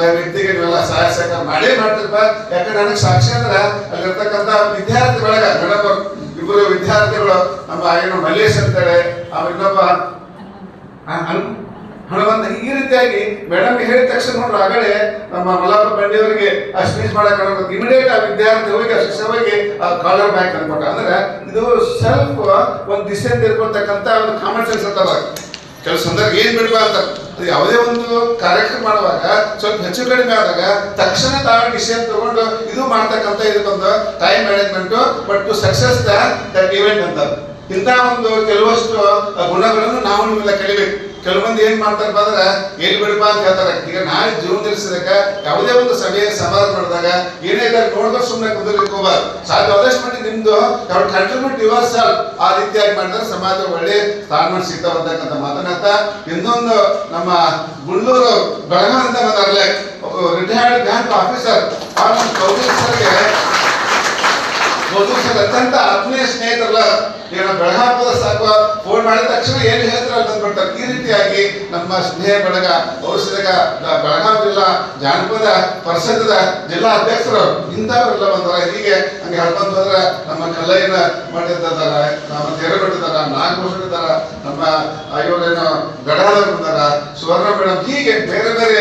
ವ್ಯಕ್ತಿಗೆ ನೀವೆಲ್ಲ ಸಹಾಯ, ಸಹಕಾರ ಮಾಡೇ ಮಾಡ್ತಿರ್ಪ ಯಾಕಂದ್ರೆ ನನಗೆ ಸಾಕ್ಷಿ ಅಂದ್ರೆ ಅಲ್ಲಿರ್ತಕ್ಕಂಥ ವಿದ್ಯಾರ್ಥಿಗಳಾಗ ಮೇಡಮ್ ಇಬ್ಬರು ವಿದ್ಯಾರ್ಥಿಗಳು ನಮ್ಮ ಏನು ಮಲ್ಲೇಶ್ ಅಂತಾರೆ, ಅವ್ರ ಇನ್ನೊಬ್ಬ ಹನುಮಂತ, ಈ ರೀತಿಯಾಗಿ ಮೇಡಮ್ ಹೇಳಿದ ತಕ್ಷಣ ನೋಡ್ರಿ ಆಗಲೇ ನಮ್ಮ ಮಲ್ಲಪ್ಪ ಬಂಡಿ ಅವರಿಗೆ ಆ ಸ್ಪೀಚ್ ಮಾಡಕ್ ಇಮಿಡಿಯೇಟ್ ಆ ವಿದ್ಯಾರ್ಥಿ ಹೋಗಿ ಆ ಕಾಲರ್ ಬ್ಯಾಕ್ ಅನ್ಕೊಟ್ಟ ಅಂದ್ರೆ ಇದು ಸೆಲ್ಫ್ ಒಂದು ದಿಸೆಯಿಂದ ಇರ್ಕೊಳ್ತಕ್ಕಂಥ ಒಂದು ಕಾಮನ್ ಸೆನ್ಸ್ ಅಂತಲ್ಲ ಕೆಲವು ಸಂದರ್ಭ ಏನ್ ಬಿಡಬಾರ್ದು ಅದು ಯಾವುದೇ ಒಂದು ಕಾರ್ಯಕ್ರಮ ಮಾಡುವಾಗ ಸ್ವಲ್ಪ ಹೆಚ್ಚು ಕಡಿಮೆ ಆದಾಗ ತಕ್ಷಣ ತಾವು ಡಿಸಿಷನ್ ತಗೊಂಡು ಇದು ಮಾಡ್ತಕ್ಕಂಥ ಇದಕ್ಕೊಂದು time management but to success that event ಅಂತ. ಇಂತಹ ಒಂದು ಕೆಲವಷ್ಟು ಗುಣಗಳನ್ನು ನಾವು ನಿಮ್ಮೆಲ್ಲ ಕಲಿಬೇಕು. ಕೆಲವು ಮಂದಿ ಏನ್ ಮಾಡ್ತಾರಪ್ಪ ಅಂದ್ರೆ ಎಲ್ಲಿ ಬಿಡಪ್ಪ ಅಂತ ಹೇಳ್ತಾರೆ. ಈಗ ನಾಳೆ ಜೀವನದಲ್ಲಿ ಸಿದಕ ಯಾವುದೇ ಒಂದು ಸಭೆ, ಸಮಾರಂಭ ಮಾಡಿದಾಗ ಏನೇ ಇದ್ದಾರೆ ನೋಡಿದ್ರೆ ಸುಮ್ಮನೆ ಸಾಧ್ಯ ಆದಷ್ಟು ಮಟ್ಟಿಗೆ ನಿಮ್ದು ಯಾವ ಕಂಟ್ರಿಬ್ಯೂಟ್ ಯುವರ್ ಸೆಲ್ಫ್ ಆ ರೀತಿಯಾಗಿ ಮಾಡಿದ್ರೆ ಸಮಾಜ ಒಳ್ಳೆ ಸ್ಥಾನಮಾನ ಸಿಗ್ತಾವ ಅಂತಕ್ಕಂಥ ಮಾತನಾಡ್ತಾ ಇನ್ನೊಂದು ನಮ್ಮ ಗುಳ್ಳೂರು ಬೆಳಗಾವಿ ಅಂತ ಬಂದಾರಲ್ಲ ರಿಟೈರ್ಡ್ ಬ್ಯಾಂಕ್ ಆಫೀಸರ್ ಆ ಸರ್ಗೆ ಅತ್ಯಂತ ಆತ್ಮೀಯ ಸ್ನೇಹಿತರಲ್ಲ ಏನೋ ಬೆಳಗಾಪದ ಸಾಕು ಫೋನ್ ಮಾಡಿದ ತಕ್ಷಣ ಏನು ಹೇಳ್ತಾರೆ ಅಂತ ಬಂದ್ಬಿಡ್ತಾರೆ ಈ ರೀತಿಯಾಗಿ ನಮ್ಮ ಸ್ನೇಹ ಬಳಗ, ಔಷಧಗ ಬೆಳಗಾವಿ ಜಿಲ್ಲಾ ಜಾನಪದ ಪರಿಷತ್ತದ ಜಿಲ್ಲಾ ಅಧ್ಯಕ್ಷರು ಇಂಥವರೆಲ್ಲ ಬಂದಾರ ಹೀಗೆ ಹಂಗೆ ಹೇಳ್ಕೊಂತ ಹೋದ್ರೆ ನಮ್ಮ ಕಲ್ಲಯ್ಯನ ಮಾಡಿದ್ದಾರ ನಮ್ಮ ತೆರೆಬಿಟ್ಟಿದಾರ ನಾಗಭೂಷಣ ಇದ್ದಾರ, ನಮ್ಮ ಇವ್ರೇನು ಗಡಾದವ್ರು ಬಂದಾರ ಸುವರ್ಣ ಮೇಡಮ್ ಹೀಗೆ ಬೇರೆ ಬೇರೆ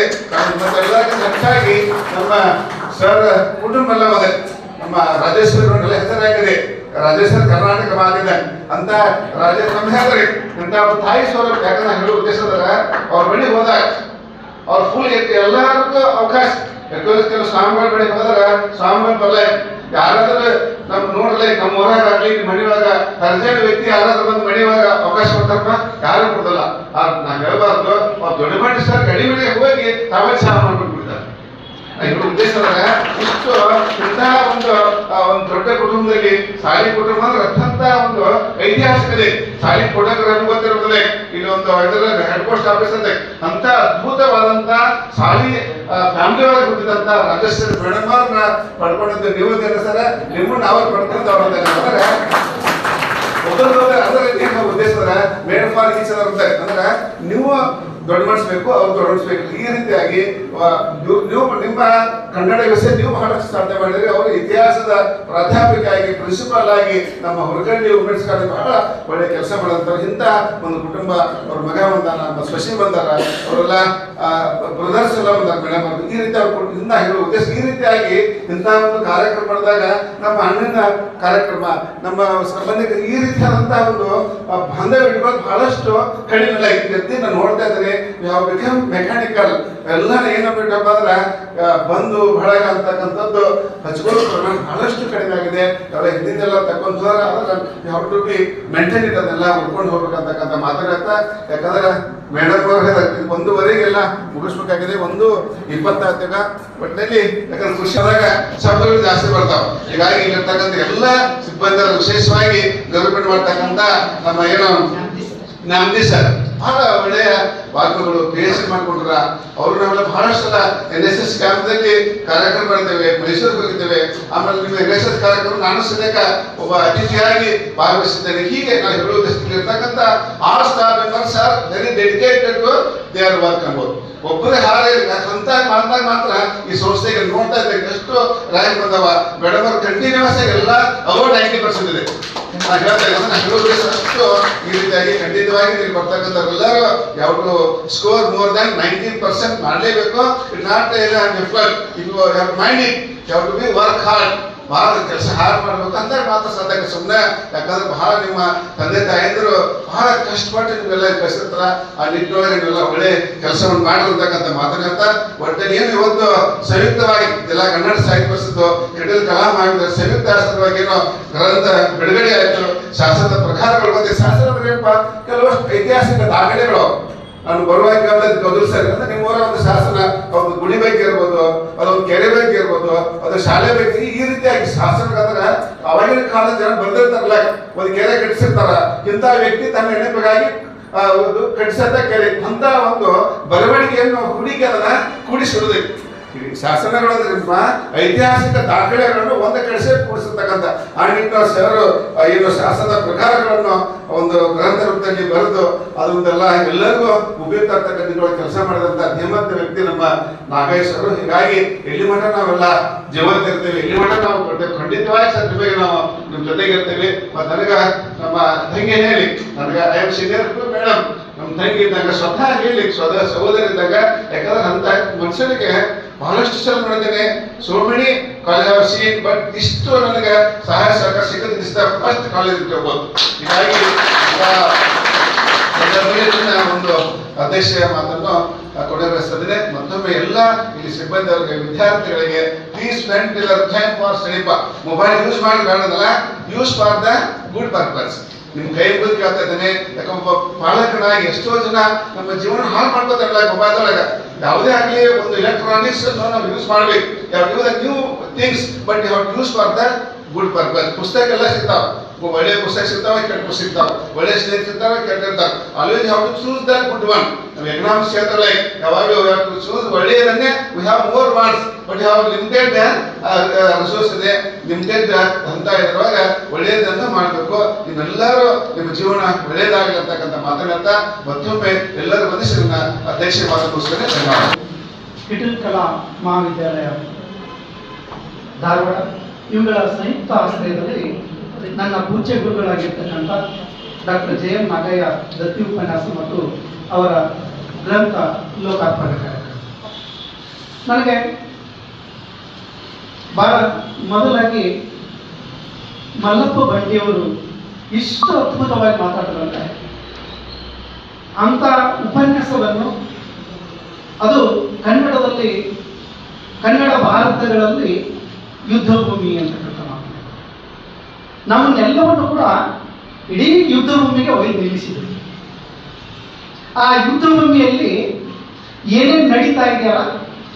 ಎಲ್ಲರಿಗೂ ಹೆಚ್ಚಾಗಿ ನಮ್ಮ ಸರ್ ಕುಟುಂಬ ಎಲ್ಲ ಇದೆ ನಮ್ಮ ರಾಜೇಶ್ವರಿ ನೋಡಲ್ಲ ಹೆಸರಾಗಿದೆ ರಾಜೇಶ್ವರ ಕರ್ನಾಟಕ ಮಾಡಿದ ಅಂತ ರಾಜೇಶ್ ನಮ್ಮ ಹೆಸರಿ. ಅಂತ ಅವ್ರ ತಾಯಿ ಸ್ವರೂಪ ಯಾಕಂದ್ರೆ ಹೇಳೋ ಉದ್ದೇಶ ಅದ್ರ ಅವ್ರ ಬಳಿ ಹೋದಾಗ ಅವ್ರ ಫುಲ್ ಎಲ್ಲರಿಗೂ ಅವಕಾಶ. ಯಾಕಂದ್ರೆ ಕೆಲವು ಸ್ವಾಮಿಗಳ ಬಳಿ ಹೋದ್ರ ಸ್ವಾಮಿಗಳ ಬಲ್ಲ ಯಾರಾದ್ರೂ ನಮ್ ನೋಡ್ಲಿ ನಮ್ಮ ಊರಾಗ ಆಗ್ಲಿ ಮನೆಯೊಳಗ ಅರ್ಜೆಂಟ್ ವ್ಯಕ್ತಿ ಯಾರಾದ್ರೂ ಬಂದು ಮನೆಯೊಳಗ ಅವಕಾಶ ಕೊಡ್ತಾರಪ್ಪ? ಯಾರು ಕೊಡಲ್ಲ. ನಾವ್ ಹೇಳ್ಬಾರ್ದು, ಅವ್ರ ದೊಡ್ಡ ಗಡಿ ಮನೆಗೆ ಹೋಗಿ ತಾವೇ ಚಹಾ ಮಾಡ್ಕೊಂಡು ಇದ್ರ ಉದ್ದೇಶ ಇಷ್ಟು ಇಂತಹ ಒಂದು ಒಂದು ದೊಡ್ಡ ಕುಟುಂಬದಲ್ಲಿ ಸಾಲಿ ಕುಟುಂಬ ಅಂದ್ರೆ ಅತ್ಯಂತ ಒಂದು ಐತಿಹಾಸಿಕತೆ ಸಾಲಿ ನಮ್ಗೆ ಗೊತ್ತಿರುತ್ತದೆ. ಇಲ್ಲಿ ಒಂದು ಇದರ ಹೆಡ್ ಪೋಸ್ಟ್ ಆಫೀಸ್ ಅಂತ. ಅಂತ ಅದ್ಭುತವಾದಂತ ಸಾಲಿ ಫ್ಯಾಮಿಲಿ ಒಳಗೆ ಹುಟ್ಟಿದಂತ ರಾಜಶ್ರೀ ಮೇಡಮ್ ಅವ್ರನ್ನ ಪಡ್ಕೊಂಡಿದ್ದು ನೀವು ಸರ, ನಿಮ್ಮನ್ನ ನಾವು ಅಂದ್ರೆ ಒಬ್ಬರು ಅದರ ಏನು ಉದ್ದೇಶ ಮೇಡಮ್ ಅಂತ ಅಂದ್ರೆ ನೀವು ದೊಡ್ಡ ಮಾಡಿಸ್ಬೇಕು ಅವ್ರು ದೊಡ್ಡ ಮಾಡಿಸ್ಬೇಕು ಈ ರೀತಿಯಾಗಿ ನೀವು ನಿಮ್ಮ ಕನ್ನಡ ವಿಷಯ ನೀವು ಬಹಳಷ್ಟು ಸಾಧನೆ ಮಾಡಿದ್ರೆ ಅವರು ಇತಿಹಾಸದ ಪ್ರಾಧ್ಯಾಪಕ ಆಗಿ ಪ್ರಿನ್ಸಿಪಾಲ್ ಆಗಿ ನಮ್ಮ ವುಮೆನ್ಸ್ ಕಾಲೇಜ್ ಬಹಳ ಒಳ್ಳೆ ಕೆಲಸ ಮಾಡಿದಂಥವ್ರು ಇಂಥ ಒಂದು ಕುಟುಂಬ ಅವ್ರ ಮಗ ಬಂದಾರ ನಮ್ಮ ಶಶಿ ಬಂದಾರ, ಅವರೆಲ್ಲ ಬ್ರದರ್ಸ್ ಎಲ್ಲ ಬಂದಾರ ಮೇಡಮ್ ಈ ರೀತಿ ಅವ್ರು ಇಂದ ಹೇಳುವ ಉದ್ದೇಶ. ಈ ರೀತಿಯಾಗಿ ಇಂಥ ಒಂದು ಕಾರ್ಯಕ್ರಮ ಮಾಡಿದಾಗ ನಮ್ಮ ಅಣ್ಣನ ಕಾರ್ಯಕ್ರಮ, ನಮ್ಮ ಸಂಬಂಧಿಕರು ಈ ರೀತಿಯಾದಂತಹ ಒಂದು ಬಾಂಧವ್ಯ ಇಟ್ಕೊಂಡು ಬಹಳಷ್ಟು ಕಡಿಮೆ ವ್ಯಕ್ತಿ ನಾನು ನೋಡ್ತಾ ಇದ್ರೆ, ಯಾವ ಬಿಕಮ್ ಮೆಕ್ಯಾನಿಕಲ್ ಎಲ್ಲ ಏನಾಗ್ಬೇಕಪ್ಪ ಅಂದ್ರೆ ಬಂದು ಬಳಗ ಅಂತಕ್ಕಂಥದ್ದು ಹಚ್ಕೊಳ್ಳೋ ಪ್ರಮಾಣ ಬಹಳಷ್ಟು ಕಡಿಮೆ ಆಗಿದೆ. ಎಲ್ಲ ಹಿಂದಿಂದೆಲ್ಲ ತಗೊಂಡು ಹೋದ್ರೆ ಅದನ್ನ ಯಾವ ಟು ಬಿ ಮೇಂಟೈನ್ ಇಟ್ ಅದನ್ನೆಲ್ಲ ಉಳ್ಕೊಂಡು ಹೋಗ್ಬೇಕಂತಕ್ಕಂಥ ಮಾತಾಡತ್ತ ಯಾಕಂದ್ರೆ ಮೇಡಮ್ ಒಂದೂವರೆಗೆಲ್ಲ ಮುಗಿಸ್ಬೇಕಾಗಿದೆ, ಒಂದು ಇಪ್ಪತ್ತಾಗ ಒಟ್ಟಿನಲ್ಲಿ ಯಾಕಂದ್ರೆ ಕೃಷಿ ಆದಾಗ ಶಬ್ದಗಳು ಜಾಸ್ತಿ ಬರ್ತಾವೆ. ಹೀಗಾಗಿ ಇಲ್ಲಿರ್ತಕ್ಕಂಥ ಎಲ್ಲ ಸಿಬ್ಬಂದಿ ವಿಶೇಷವಾಗಿ ಗೌರ್ಮೆಂಟ್ ಮಾಡ್ತಕ್ಕಂಥ ನಮ್ಮ ಏನು ನಂದಿ ಸರ್. ಬಹಳ ಒಳ್ಳೆಯ ವಾಕ್ಯಗಳು ಪಿ ಎಚ್ ಡಿ ಮಾಡ್ಕೊಂಡ್ರ ಅವರು ನಾವೆಲ್ಲ ಬಹಳಷ್ಟು ಸಲ ಎನ್ ಎಸ್ ಎಸ್ ಕ್ಯಾಂಪ್ದಲ್ಲಿ ಕಾರ್ಯಕ್ರಮ ಮಾಡಿದ್ದೇವೆ, ಮೈಸೂರಿಗೆ ಹೋಗಿದ್ದೇವೆ. ಆಮೇಲೆ ನಿಮ್ಮ ಎನ್ ಎಸ್ ಎಸ್ ಕಾರ್ಯಕ್ರಮ ನಾನು ಸದ್ಯಕ ಒಬ್ಬ ಅತಿಥಿಯಾಗಿ ಭಾಗವಹಿಸಿದ್ದೇನೆ. ಹೀಗೆ ನಾನು ಹೇಳುವ ಇರ್ತಕ್ಕಂಥ all star members are very dedicated to their work ಅನ್ಬೋದು ಒಬ್ಬರೇ ಹಾರೇ ಅಂತ ಮಾಡಿದಾಗ ಮಾತ್ರ ಈ ಸಂಸ್ಥೆಗೆ ನೋಡ್ತಾ ಇದ್ದೆ ಎಷ್ಟು ರ್ಯಾಂಕ್ ಬಂದವ. ಮೇಡಮ್ ಕಂಟಿನ್ಯೂಸ್ ಆಗಿ ಎಲ್ಲ ಅವರ್ ನೈಂಟಿ ಪರ್ಸೆಂಟ್ ಇದೆ. ನಾನು ಹೇಳ್ತಾ ಇದ್ದೀನಿ. ನಾನು ಅಷ್ಟು ಈ ಖಂಡಿತವಾಗಿ ನೀವು ಬರ್ತಕ್ಕಂಥವ್ರೆಲ್ಲರೂ you've to score more than nineteen percent ಮಾಡಲೇಬೇಕು. It not difficult if you have mind it you've to be work hard ಬಹಳ ಕೆಲಸ ಹಾಳು ಮಾಡ್ಬೇಕಂದ್ರೆ ಮಾತ್ರ ಸಾಧ್ಯ ಸುಮ್ಮನೆ ಯಾಕಂದ್ರೆ ಬಹಳ ನಿಮ್ಮ ತಂದೆ ತಾಯಂದಿರು ಬಹಳ ಕಷ್ಟಪಟ್ಟು ನಿಮ್ಗೆಲ್ಲ ಕಳಿಸಿರ್ತಾರ. ಆ ನಿಟ್ಟಿನೊಳಗೆ ನೀವೆಲ್ಲ ಒಳ್ಳೆ ಕೆಲಸವನ್ನು ಮಾಡಿರ್ತಕ್ಕಂಥ ಮಾತನಾಡ್ತಾ ಒಟ್ಟು ಏನು ಇವತ್ತು ಸಂಯುಕ್ತವಾಗಿ ಎಲ್ಲ ಕನ್ನಡ ಸಾಹಿತ್ಯ ಪರಿಷತ್ತು ಕೆಟಲ್ ಕಲಾ ಮಾಡಿದ ಸಂಯುಕ್ತ ಆಶ್ರಮವಾಗಿ ಏನೋ ಗ್ರಂಥ ಬಿಡುಗಡೆ ಆಯಿತು. ಶಾಸನದ ಪ್ರಕಾರಗಳು ಮತ್ತೆ ಶಾಸನ ಏನಪ್ಪ? ಕೆಲವಷ್ಟು ಐತಿಹಾಸಿಕ ದಾಖಲೆಗಳು. ನಾನು ಬರುವಾಗ ಕಾಲದಲ್ಲಿ ಗದುರು ಸರ್ ಅಂದ್ರೆ ನಿಮ್ಮ ಊರ ಒಂದು ಶಾಸನ, ಒಂದು ಗುಡಿ ಬಗ್ಗೆ ಇರ್ಬೋದು ಅದೊಂದು ಕೆರೆ ಬಗ್ಗೆ ಇರ್ಬೋದು ಅದು ಶಾಲೆ ಬಗ್ಗೆ ಈ ರೀತಿಯಾಗಿ ಶಾಸನಗಳಂದ್ರೆ ಅವಾಗಿನ ಕಾಲದ ಜನ ಬಂದಿರ್ತಾರಲ್ಲ, ಒಂದು ಕೆರೆ ಕಟ್ಟಿಸಿರ್ತಾರ, ಇಂಥ ವ್ಯಕ್ತಿ ತನ್ನ ನೆನಪಿಗಾಗಿ ಒಂದು ಕಟ್ಟಿಸಂತ ಕೆರೆ, ಅಂತ ಒಂದು ಬರವಣಿಗೆಯನ್ನು ಹುಡುಕಿ ಅದನ್ನ ಕೂಡಿಸಿರುವುದಿಲ್ಲ ನಿಮ್ಮ ಐತಿಹಾಸಿಕ ದಾಖಲೆಗಳನ್ನು ಒಂದ ಕಡೆ ಕೂಡಿಸಿರ್ತಕ್ಕಂಥ ಆ ನಿಟ್ಟಿನ ಸರ್ ಏನು ಶಾಸನ ಪ್ರಕಾರಗಳನ್ನು ಒಂದು ಗ್ರಂಥ ರೂಪದಲ್ಲಿ ಬರೆದು ಅದೊಂದೆಲ್ಲ ಎಲ್ಲರಿಗೂ ಉಪಯುಕ್ತ ಆಗ್ತಕ್ಕಂಥ ಕೆಲಸ ಮಾಡಿದಂಥ ಧೀಮಂತ ವ್ಯಕ್ತಿ ನಮ್ಮ ನಾಗೇಶ್ ಅವರು. ಹೀಗಾಗಿ ಎಲ್ಲಿ ಮಠ ನಾವೆಲ್ಲ ಜೀವಂತ ಇರ್ತೇವೆ, ಎಲ್ಲಿ ಮಠ ನಾವು ಖಂಡಿತವಾಗಿ ಸರ್ ನಾವು ನಿಮ್ಮ ಜೊತೆಗೆ ಇರ್ತೇವೆ. ಮತ್ತು ನನಗ ನಮ್ಮ ತಂಗಿ ಹೇಳಿ, ನನಗೆ ಐ ಎಂ ಸೀನಿಯರ್ ಮೇಡಮ್, ನಮ್ಮ ತಂಗಿ ಇದ್ದಾಗ ಸ್ವತಃ ಹೇಳಿ, ಸ್ವತಃ ಸಹೋದರಿ ಇದ್ದಾಗ, ಯಾಕಂದ್ರೆ ಅಂತ ಮನುಷ್ಯನಿಗೆ ಬಹಳಷ್ಟು ಸಲ ನೋಡಿದ್ದೇನೆ. ಸೋ ಮೆನಿ ಕಾಲೇಜ್ ಬಟ್ ಇಷ್ಟು ನನಗೆ ಸಹಾಯ ಸಹಕಾರ ಸಿಗದ ಇಸ್ ದ ಫಸ್ಟ್ ಕಾಲೇಜ್ ಇಟ್ಕೋಬಹುದು ಹೀಗಾಗಿ ಆ, ಸಂದರ್ಭದಲ್ಲಿ ಒಂದು ಅಧ್ಯಕ್ಷ ಮಾತನ್ನು ಕೊಡಬಯಸ್ತದೆ ಮತ್ತೊಮ್ಮೆ ಎಲ್ಲ ಇಲ್ಲಿ ಸಿಬ್ಬಂದಿ ಅವರಿಗೆ ವಿದ್ಯಾರ್ಥಿಗಳಿಗೆ please spend time for study mobile use ಮಾಡಿ ಬೇಡದಲ್ಲ use for the good purpose ನಿಮ್ ಕೈ ಮುಗಿದು ಕೇಳ್ತಾ ಇದ್ದೇನೆ ಒಬ್ಬ ಪಾಲಕನಾಗಿ ಎಷ್ಟೋ ಜನ ನಮ್ಮ ಜೀವನ ಹಾಳು ಮಾಡ್ಕೋತಾರಲ್ಲ ಮೊಬೈಲ್ ಯಾವುದೇ ಆಗಲಿ ಒಂದು ಎಲೆಕ್ಟ್ರಾನಿಕ್ಸ್ ನಾವು ಯೂಸ್ ಮಾಡ್ಬೇಕು. ಯಾವ new things but use for the good purpose ಪುಸ್ತಕ ಎಲ್ಲ ಸಿಗ್ತಾವ. ಒಳ್ಳೆ ಪುಸ್ತಕ ಸಿಗ್ತಾವ ಕೆಟ್ಟ ಪುಸ್ತಕ ಸಿಗ್ತಾವ ಒಳ್ಳೆ ಸ್ನೇಹಿತ ಸಿಗ್ತಾವ ಕೆಟ್ಟ ಇರ್ತಾವ always have to choose that good one ನಮ್ಮ ಎಕನಾಮಿಕ್ಸ್ ಹೇಳ್ತಾರಲ್ಲ, ಯಾವಾಗಲೂ ಹ್ಯಾವ್ ಟು ಚೂಸ್ ಒಳ್ಳೆಯದನ್ನೇ we have more wants but have limited resource ಇದೆ. ಲಿಮಿಟೆಡ್ ಅಂತ ಇರುವಾಗ ಒಳ್ಳೆಯದನ್ನು ಮಾಡಬೇಕು. ನಿಮ್ಮೆಲ್ಲರೂ ನಿಮ್ಮ ಜೀವನ ಒಳ್ಳೆಯದಾಗಲಿ ಅಂತಕ್ಕಂಥ ಮಾತನಾಡ್ತಾ ಮತ್ತೊಮ್ಮೆ ಎಲ್ಲರ ಮನುಷ್ಯರನ್ನ ಅಧ್ಯಕ್ಷ ಮಾಡೋಕ್ಕೋಸ್ಕರ ಧನ್ಯವಾದ ಕಿಟಲ್ ಕಲಾ ಮಹಾವಿದ್ಯಾಲಯ, ಧಾರವಾಡ. ಇವುಗಳ ಸಂಯುಕ್ತ ಆಶ್ರಯದಲ್ಲಿ ನನ್ನ ಪೂಜ್ಯ ಗುರುಗಳಾಗಿರ್ತಕ್ಕಂಥ ಡಾಕ್ಟರ್ ಜೆ ಎಂ ನಾಗಯ್ಯ ದತ್ತಿ ಉಪನ್ಯಾಸ ಮತ್ತು ಅವರ ಗ್ರಂಥ ಲೋಕಾರ್ಪಣೆ ನನಗೆ ಬಹಳ ಮೊದಲಾಗಿ ಮಲ್ಲಪ್ಪ ಬಂಡಿಯವರು ಇಷ್ಟು ಅದ್ಭುತವಾಗಿ ಮಾತಾಡಿದ್ರೆ ಅಂತ ಉಪನ್ಯಾಸವನ್ನು ಅದು ಕನ್ನಡದಲ್ಲಿ, ಕನ್ನಡ ಭಾರತಗಳಲ್ಲಿ ಯುದ್ಧಭೂಮಿ ಅಂತ. ನಮ್ಮನ್ನೆಲ್ಲವನ್ನು ಕೂಡ ಇಡೀ ಯುದ್ಧ ಭೂಮಿಗೆ ಒಯ್ದು ನಿಲ್ಲಿಸಿದರು ಆ ಯುದ್ಧ ಭೂಮಿಯಲ್ಲಿ ಏನೇನು ನಡೀತಾ ಇದೆಯಲ್ಲ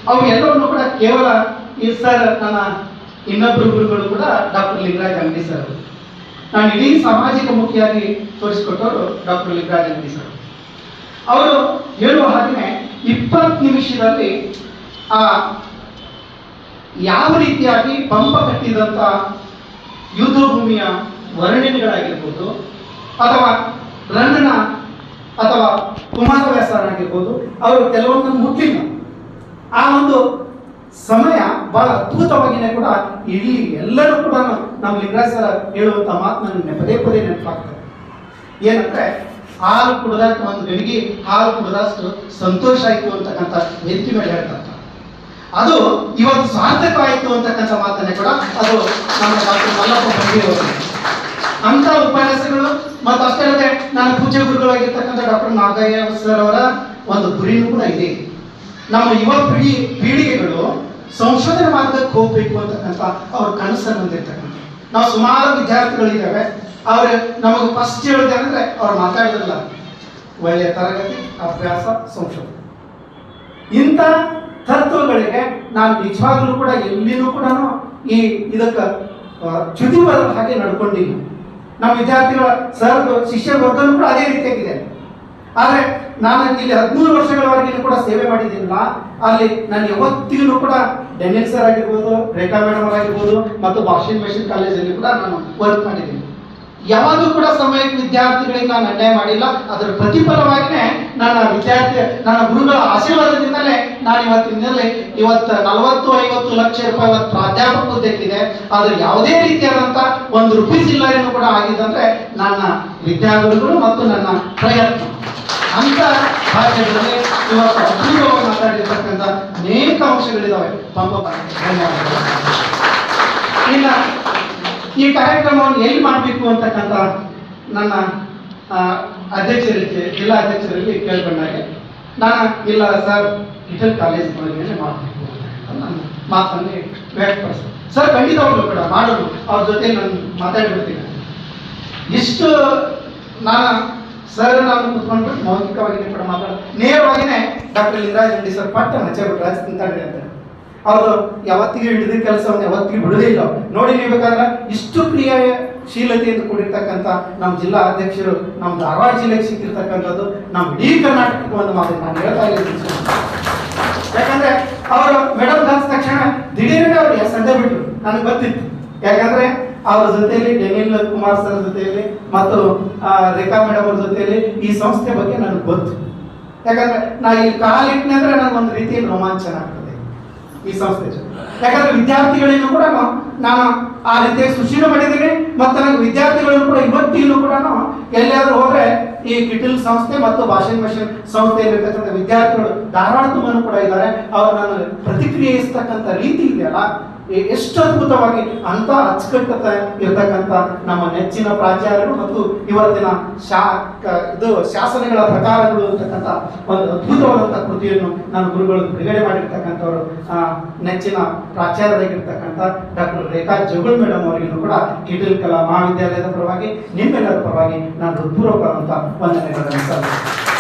ಅವು ಎಲ್ಲವನ್ನು ಕೂಡ ಕೇವಲ ಈ ಸರ್ ನನ್ನ ಇನ್ನೊಬ್ಬರು ಗುರುಗಳು ಕೂಡ ಡಾಕ್ಟರ್ ಲಿಂಗರಾಜ್ ಅಂಗಡಿ ಸರ್ ಅವರು. ನಾನು ಇಡೀ ಸಾಮಾಜಿಕ ಮುಖಿಯಾಗಿ ತೋರಿಸಿಕೊಟ್ಟವರು ಡಾಕ್ಟರ್ ಲಿಂಗರಾಜ್ ಅಂಗಡಿ ಸರ್ ಅವರು ಹೇಳುವ ಹಾಗೆ ಇಪ್ಪತ್ತು ನಿಮಿಷದಲ್ಲಿ ಆ ಯಾವ ರೀತಿಯಾಗಿ ಪಂಪ ಕಟ್ಟಿದಂಥ ಯುದ್ಧ ಭೂಮಿಯ ವರ್ಣನೆಗಳಾಗಿರ್ಬೋದು ಅಥವಾ ರಂಗನ ಅಥವಾ ಕುಮಾರವ್ಯಾಸರಾಗಿರ್ಬೋದು, ಅವರು ಕೆಲವೊಂದನ್ನು ಮುಟ್ಟಿಲ್ಲ ಆ ಒಂದು ಸಮಯ ಬಹಳ ಅದ್ಭುತವಾಗಿನೇ ಕೂಡ ಇಲ್ಲಿ ಎಲ್ಲರೂ ಕೂಡ ನಮ್ಮ ಲಿಂಗರಾಜ್ ಸರ್ ಹೇಳುವಂಥ ಮಾತು ನೆಪದೇ ಪದೇ ಪದೇ ನೆನಪಾಗ್ತದೆ. ಏನಂದ್ರೆ, ಹಾಲು ಕುಡದ ಒಂದು ಗಡಿಗೆ ಹಾಲು ಕುಡ್ದಷ್ಟು ಸಂತೋಷ ಆಯ್ತು ಅಂತಕ್ಕಂಥ ವೇದಿಕೆ ಮೇಲೆ ಹೇಳ್ತಾರೆ. ಅದು ಇವತ್ತು ಸಾರ್ಥಕವಾಯಿತು ಅಂತಕ್ಕಂಥ ಮಾತನ್ನೇ ಕೂಡ ಅದು ನಮ್ಮ ಡಾಕ್ಟರ್ ಮಲ್ಲಪ್ಪ ಬಂದಿರೋದು ಅಂತ ಉಪನ್ಯಾಸಗಳು ಮತ್ತು ಅಷ್ಟೇ ಅಲ್ಲದೆ ನನ್ನ ಪೂಜ್ಯ ಗುರುಗಳಾಗಿರ್ತಕ್ಕಂಥ ಡಾಕ್ಟರ್ ನಾಗಯ್ಯ ಸರ್ ಅವರ ಒಂದು ಗುರಿನೂ ಕೂಡ ಇದೆ. ನಮ್ಮ ಯುವ ಪೀಳಿ ಪೀಳಿಗೆಗಳು ಸಂಶೋಧನೆ ಮಾರ್ಗಕ್ಕೆ ಹೋಗ್ಬೇಕು ಅಂತಕ್ಕಂಥ ಅವ್ರ ಕನಸನ್ನು ಹೊಂದಿರ್ತಕ್ಕಂಥ. ನಾವು ಸುಮಾರು ವಿದ್ಯಾರ್ಥಿಗಳಿದ್ದಾವೆ. ಅವ್ರು ನಮಗೆ ಫಸ್ಟ್ ಹೇಳಿದೆ ಅಂದರೆ ಅವ್ರು ಮಾತಾಡಿದ್ರಲ್ಲ ಒಳ್ಳೆಯ ತರಗತಿ, ಅಭ್ಯಾಸ, ಸಂಶೋಧನೆ. ಇಂಥ ನಾನು ನಿಜವಾಗ್ಲೂ ಕೂಡ ಎಲ್ಲಿನೂ ಕೂಡ ಈ ಇದಕ್ಕೆ ಚ್ಯುತಿ ಬರೋ ಹಾಗೆ ನಡ್ಕೊಂಡಿಲ್ಲ. ನಮ್ಮ ವಿದ್ಯಾರ್ಥಿಗಳ ಸರ್, ಶಿಷ್ಯ ವರ್ಗನೂ ಕೂಡ ಅದೇ ರೀತಿಯಾಗಿದೆ. ಆದರೆ ನಾನು ಇಲ್ಲಿ ಹದಿಮೂರು ವರ್ಷಗಳವರೆಗೆ ಕೂಡ ಸೇವೆ ಮಾಡಿದ್ದೀನಲ್ಲ ಅಲ್ಲಿ ನಾನು ಯಾವತ್ತಿಗೂ ಕೂಡ ಡೆನಿಲ್ ಸರ್ ಆಗಿರ್ಬೋದು, ರೇಖಾ ಮೇಡಮ್ ಆಗಿರ್ಬೋದು ಮತ್ತು ವಾಷಿಂಗ್ ಮೆಷಿನ್ ಕಾಲೇಜಲ್ಲಿ ಕೂಡ ನಾನು ವರ್ಕ್ ಮಾಡಿದ್ದೀನಿ. ಯಾವಾಗಲೂ ಕೂಡ ಸಮಯಕ್ಕೆ ವಿದ್ಯಾರ್ಥಿಗಳಿಗೆ ನಾನು ಅನ್ಯಾಯ ಮಾಡಿಲ್ಲ. ಅದರ ಪ್ರತಿಫಲವಾಗಿನೇ ನನ್ನ ವಿದ್ಯಾರ್ಥಿ, ನನ್ನ ಗುರುಗಳ ಆಶೀರ್ವಾದದಿಂದಲೇ ನಾನು ಇವತ್ತಿನಲ್ಲಿ ಇವತ್ತು ನಲವತ್ತು, ಐವತ್ತು ಲಕ್ಷ ರೂಪಾಯಿ ಇವತ್ತು ಪ್ರಾಧ್ಯಾಪಕ ಹುದ್ದೆಕ್ಕಿದೆ ಆದ್ರೆ ಯಾವುದೇ ರೀತಿಯಾದಂತ ಒಂದು ರುಪೀಸ್ ಇಲ್ಲ ಏನು ಕೂಡ ಆಗಿದ್ದಂದ್ರೆ ನನ್ನ ವಿದ್ಯಾಗುರುಗಳು ಮತ್ತು ನನ್ನ ಪ್ರಯತ್ನ. ಅಂತ ಭಾಷೆಗಳಲ್ಲಿ ಇವತ್ತು ಅಪೂರ್ವವಾಗಿ ಮಾತಾಡಿರ್ತಕ್ಕಂಥ ಅನೇಕ ಅಂಶಗಳಿದಾವೆ. ಪಂಪ, ಧನ್ಯವಾದಗಳು. ಈ ಕಾರ್ಯಕ್ರಮವನ್ನು ಎಲ್ಲಿ ಮಾಡಬೇಕು ಅಂತಕ್ಕಂಥ ನನ್ನ ಅಧ್ಯಕ್ಷರಿಗೆ, ಜಿಲ್ಲಾ ಅಧ್ಯಕ್ಷರಲ್ಲಿ ಕೇಳ್ಕೊಂಡಾಗೆ, ನಾನು ಇಲ್ಲ ಸರ್ ಲಿಟಲ್ ಕಾಲೇಜ್ ಮೇಲೆ ಮಾಡಬೇಕು ಅಂತ ನನ್ನ ಮಾತನ್ನು ವ್ಯಕ್ತಪಡಿಸ್ತೀನಿ ಸರ್ ಖಂಡಿತವಾಗ್ಲೂ ಕೂಡ ಮಾಡೋದು ಅವ್ರ ಜೊತೆ ನಾನು ಮಾತಾಡಿಬಿಡ್ತೀನಿ. ಇಷ್ಟು ನಾನು ಸರ್ ನಾನು ಕೂತ್ಕೊಂಡು ಮೌಖಿಕವಾಗಿ ಕೂಡ ಮಾತಾಡ ನೇರವಾಗಿನೇ ಡಾಕ್ಟರ್ ಲಿಂಗರಾಜ್ ಸರ್ ಪಟ್ಟ ಹಚ್ಚಬಿಟ್ರೆ ತಿಂತಾಡ್ರಿ ಅಂತ. ಅವರು ಯಾವತ್ತಿಗೆ ಹಿಡಿದ ಕೆಲಸವನ್ನು ಯಾವತ್ತಿಗೆ ಬಿಡದೇ ಇಲ್ಲ. ನೋಡಿ ಬೇಕಾದ್ರೆ ಇಷ್ಟು ಕ್ರಿಯಾಶೀಲತೆಯಿಂದ ಕೂಡಿರ್ತಕ್ಕಂಥ ನಮ್ಮ ಜಿಲ್ಲಾ ಅಧ್ಯಕ್ಷರು, ನಮ್ಮ ಧಾರವಾಡ ಜಿಲ್ಲೆಗೆ ಸಿಕ್ಕಿರ್ತಕ್ಕಂಥದ್ದು ನಮ್ಮ ಇಡೀ ಕರ್ನಾಟಕಕ್ಕೆ ಒಂದು ಮಾತು ನಾನು ಹೇಳ್ತಾ ಇದ್ದೀನಿ ಯಾಕಂದ್ರೆ ಅವರು ಮೇಡಮ್ ದಾಸ್ ತಕ್ಷಣ ದಿಢೀರನೇ ಅವ್ರಿಗೆ ಸಂಜೆ ಬಿಟ್ಟರು ನನಗೆ ಗೊತ್ತಿತ್ತು. ಯಾಕಂದ್ರೆ ಅವ್ರ ಜೊತೆಯಲ್ಲಿ ಡೆನಿಲ್ ಕುಮಾರ್ ಸರ್ ಜೊತೆಯಲ್ಲಿ ಮತ್ತು ರೇಖಾ ಮೇಡಮ್ ಅವ್ರ ಜೊತೆಯಲ್ಲಿ ಈ ಸಂಸ್ಥೆ ಬಗ್ಗೆ ನನಗೆ ಗೊತ್ತು. ಯಾಕಂದ್ರೆ ನಾ ಇಲ್ಲಿ ಕಾಲಿಟ್ಟನೆ ಅಂದ್ರೆ ನನಗೊಂದು ರೀತಿಯಲ್ಲಿ ರೋಮಾಂಚನ ಈ ಸಂಸ್ಥೆ ಯಾಕಂದ್ರೆ ವಿದ್ಯಾರ್ಥಿಗಳಿಗೂ ಕೂಡ ನಾನು ಆ ರೀತಿಯ ಸುಶೀಲ ಮಾಡಿದ್ದೀನಿ, ಮತ್ತು ನನಗೆ ವಿದ್ಯಾರ್ಥಿಗಳಿಗೂ ಕೂಡ ಇವತ್ತಿಗೂ ಕೂಡ ಎಲ್ಲಿಯಾದ್ರೂ ಹೋದ್ರೆ ಈ ಕಿಟಿಲ್ ಸಂಸ್ಥೆ ಮತ್ತು ವಾಷಿಂಗ್ ಸಂಸ್ಥೆ ಇರತಕ್ಕಂಥ ವಿದ್ಯಾರ್ಥಿಗಳು ಧಾರವಾಡ ತುಂಬಾನು ಕೂಡ ಇದ್ದಾರೆ. ಅವರು ನನ್ನ ಪ್ರತಿಕ್ರಿಯಿಸ್ತಕ್ಕಂಥ ರೀತಿ ಇದೆಯಲ್ಲ ಎಷ್ಟು ಅದ್ಭುತವಾಗಿ ಅಂತ ಅಚ್ಚುಕಟ್ಟ ಇರತಕ್ಕಂಥ ನಮ್ಮ ನೆಚ್ಚಿನ ಪ್ರಾಚಾರ್ಯರು ಮತ್ತು ಇವತ್ತಿನ ಶಾ ಇದು ಶಾಸನಗಳ ಪ್ರಕಾರಗಳು ಅಂತಕ್ಕಂಥ ಒಂದು ಅದ್ಭುತವಾದಂಥ ಕೃತಿಯನ್ನು ನಾನು ಗುರುಗಳು ಬಿಡುಗಡೆ ಮಾಡಿರ್ತಕ್ಕಂಥವ್ರು ನೆಚ್ಚಿನ ಪ್ರಾಚಾರ್ಯರಾಗಿರ್ತಕ್ಕಂಥ ಡಾಕ್ಟರ್ ರೇಖಾ ಜಗುಳ್ ಮೇಡಮ್ ಅವರಿಗೂ ಕೂಡ ಕಿಟಿಲ್ ಕಲಾ ಮಹಾವಿದ್ಯಾಲಯದ ಪರವಾಗಿ ನಿಮ್ಮೆಲ್ಲರ ಪರವಾಗಿ ನಾನು ಹೃತ್ಪೂರ್ವಕವಾದಂಥ ವಂದನೆಗಳನ್ನು ಸಲ್ಲಿಸ್ತೇನೆ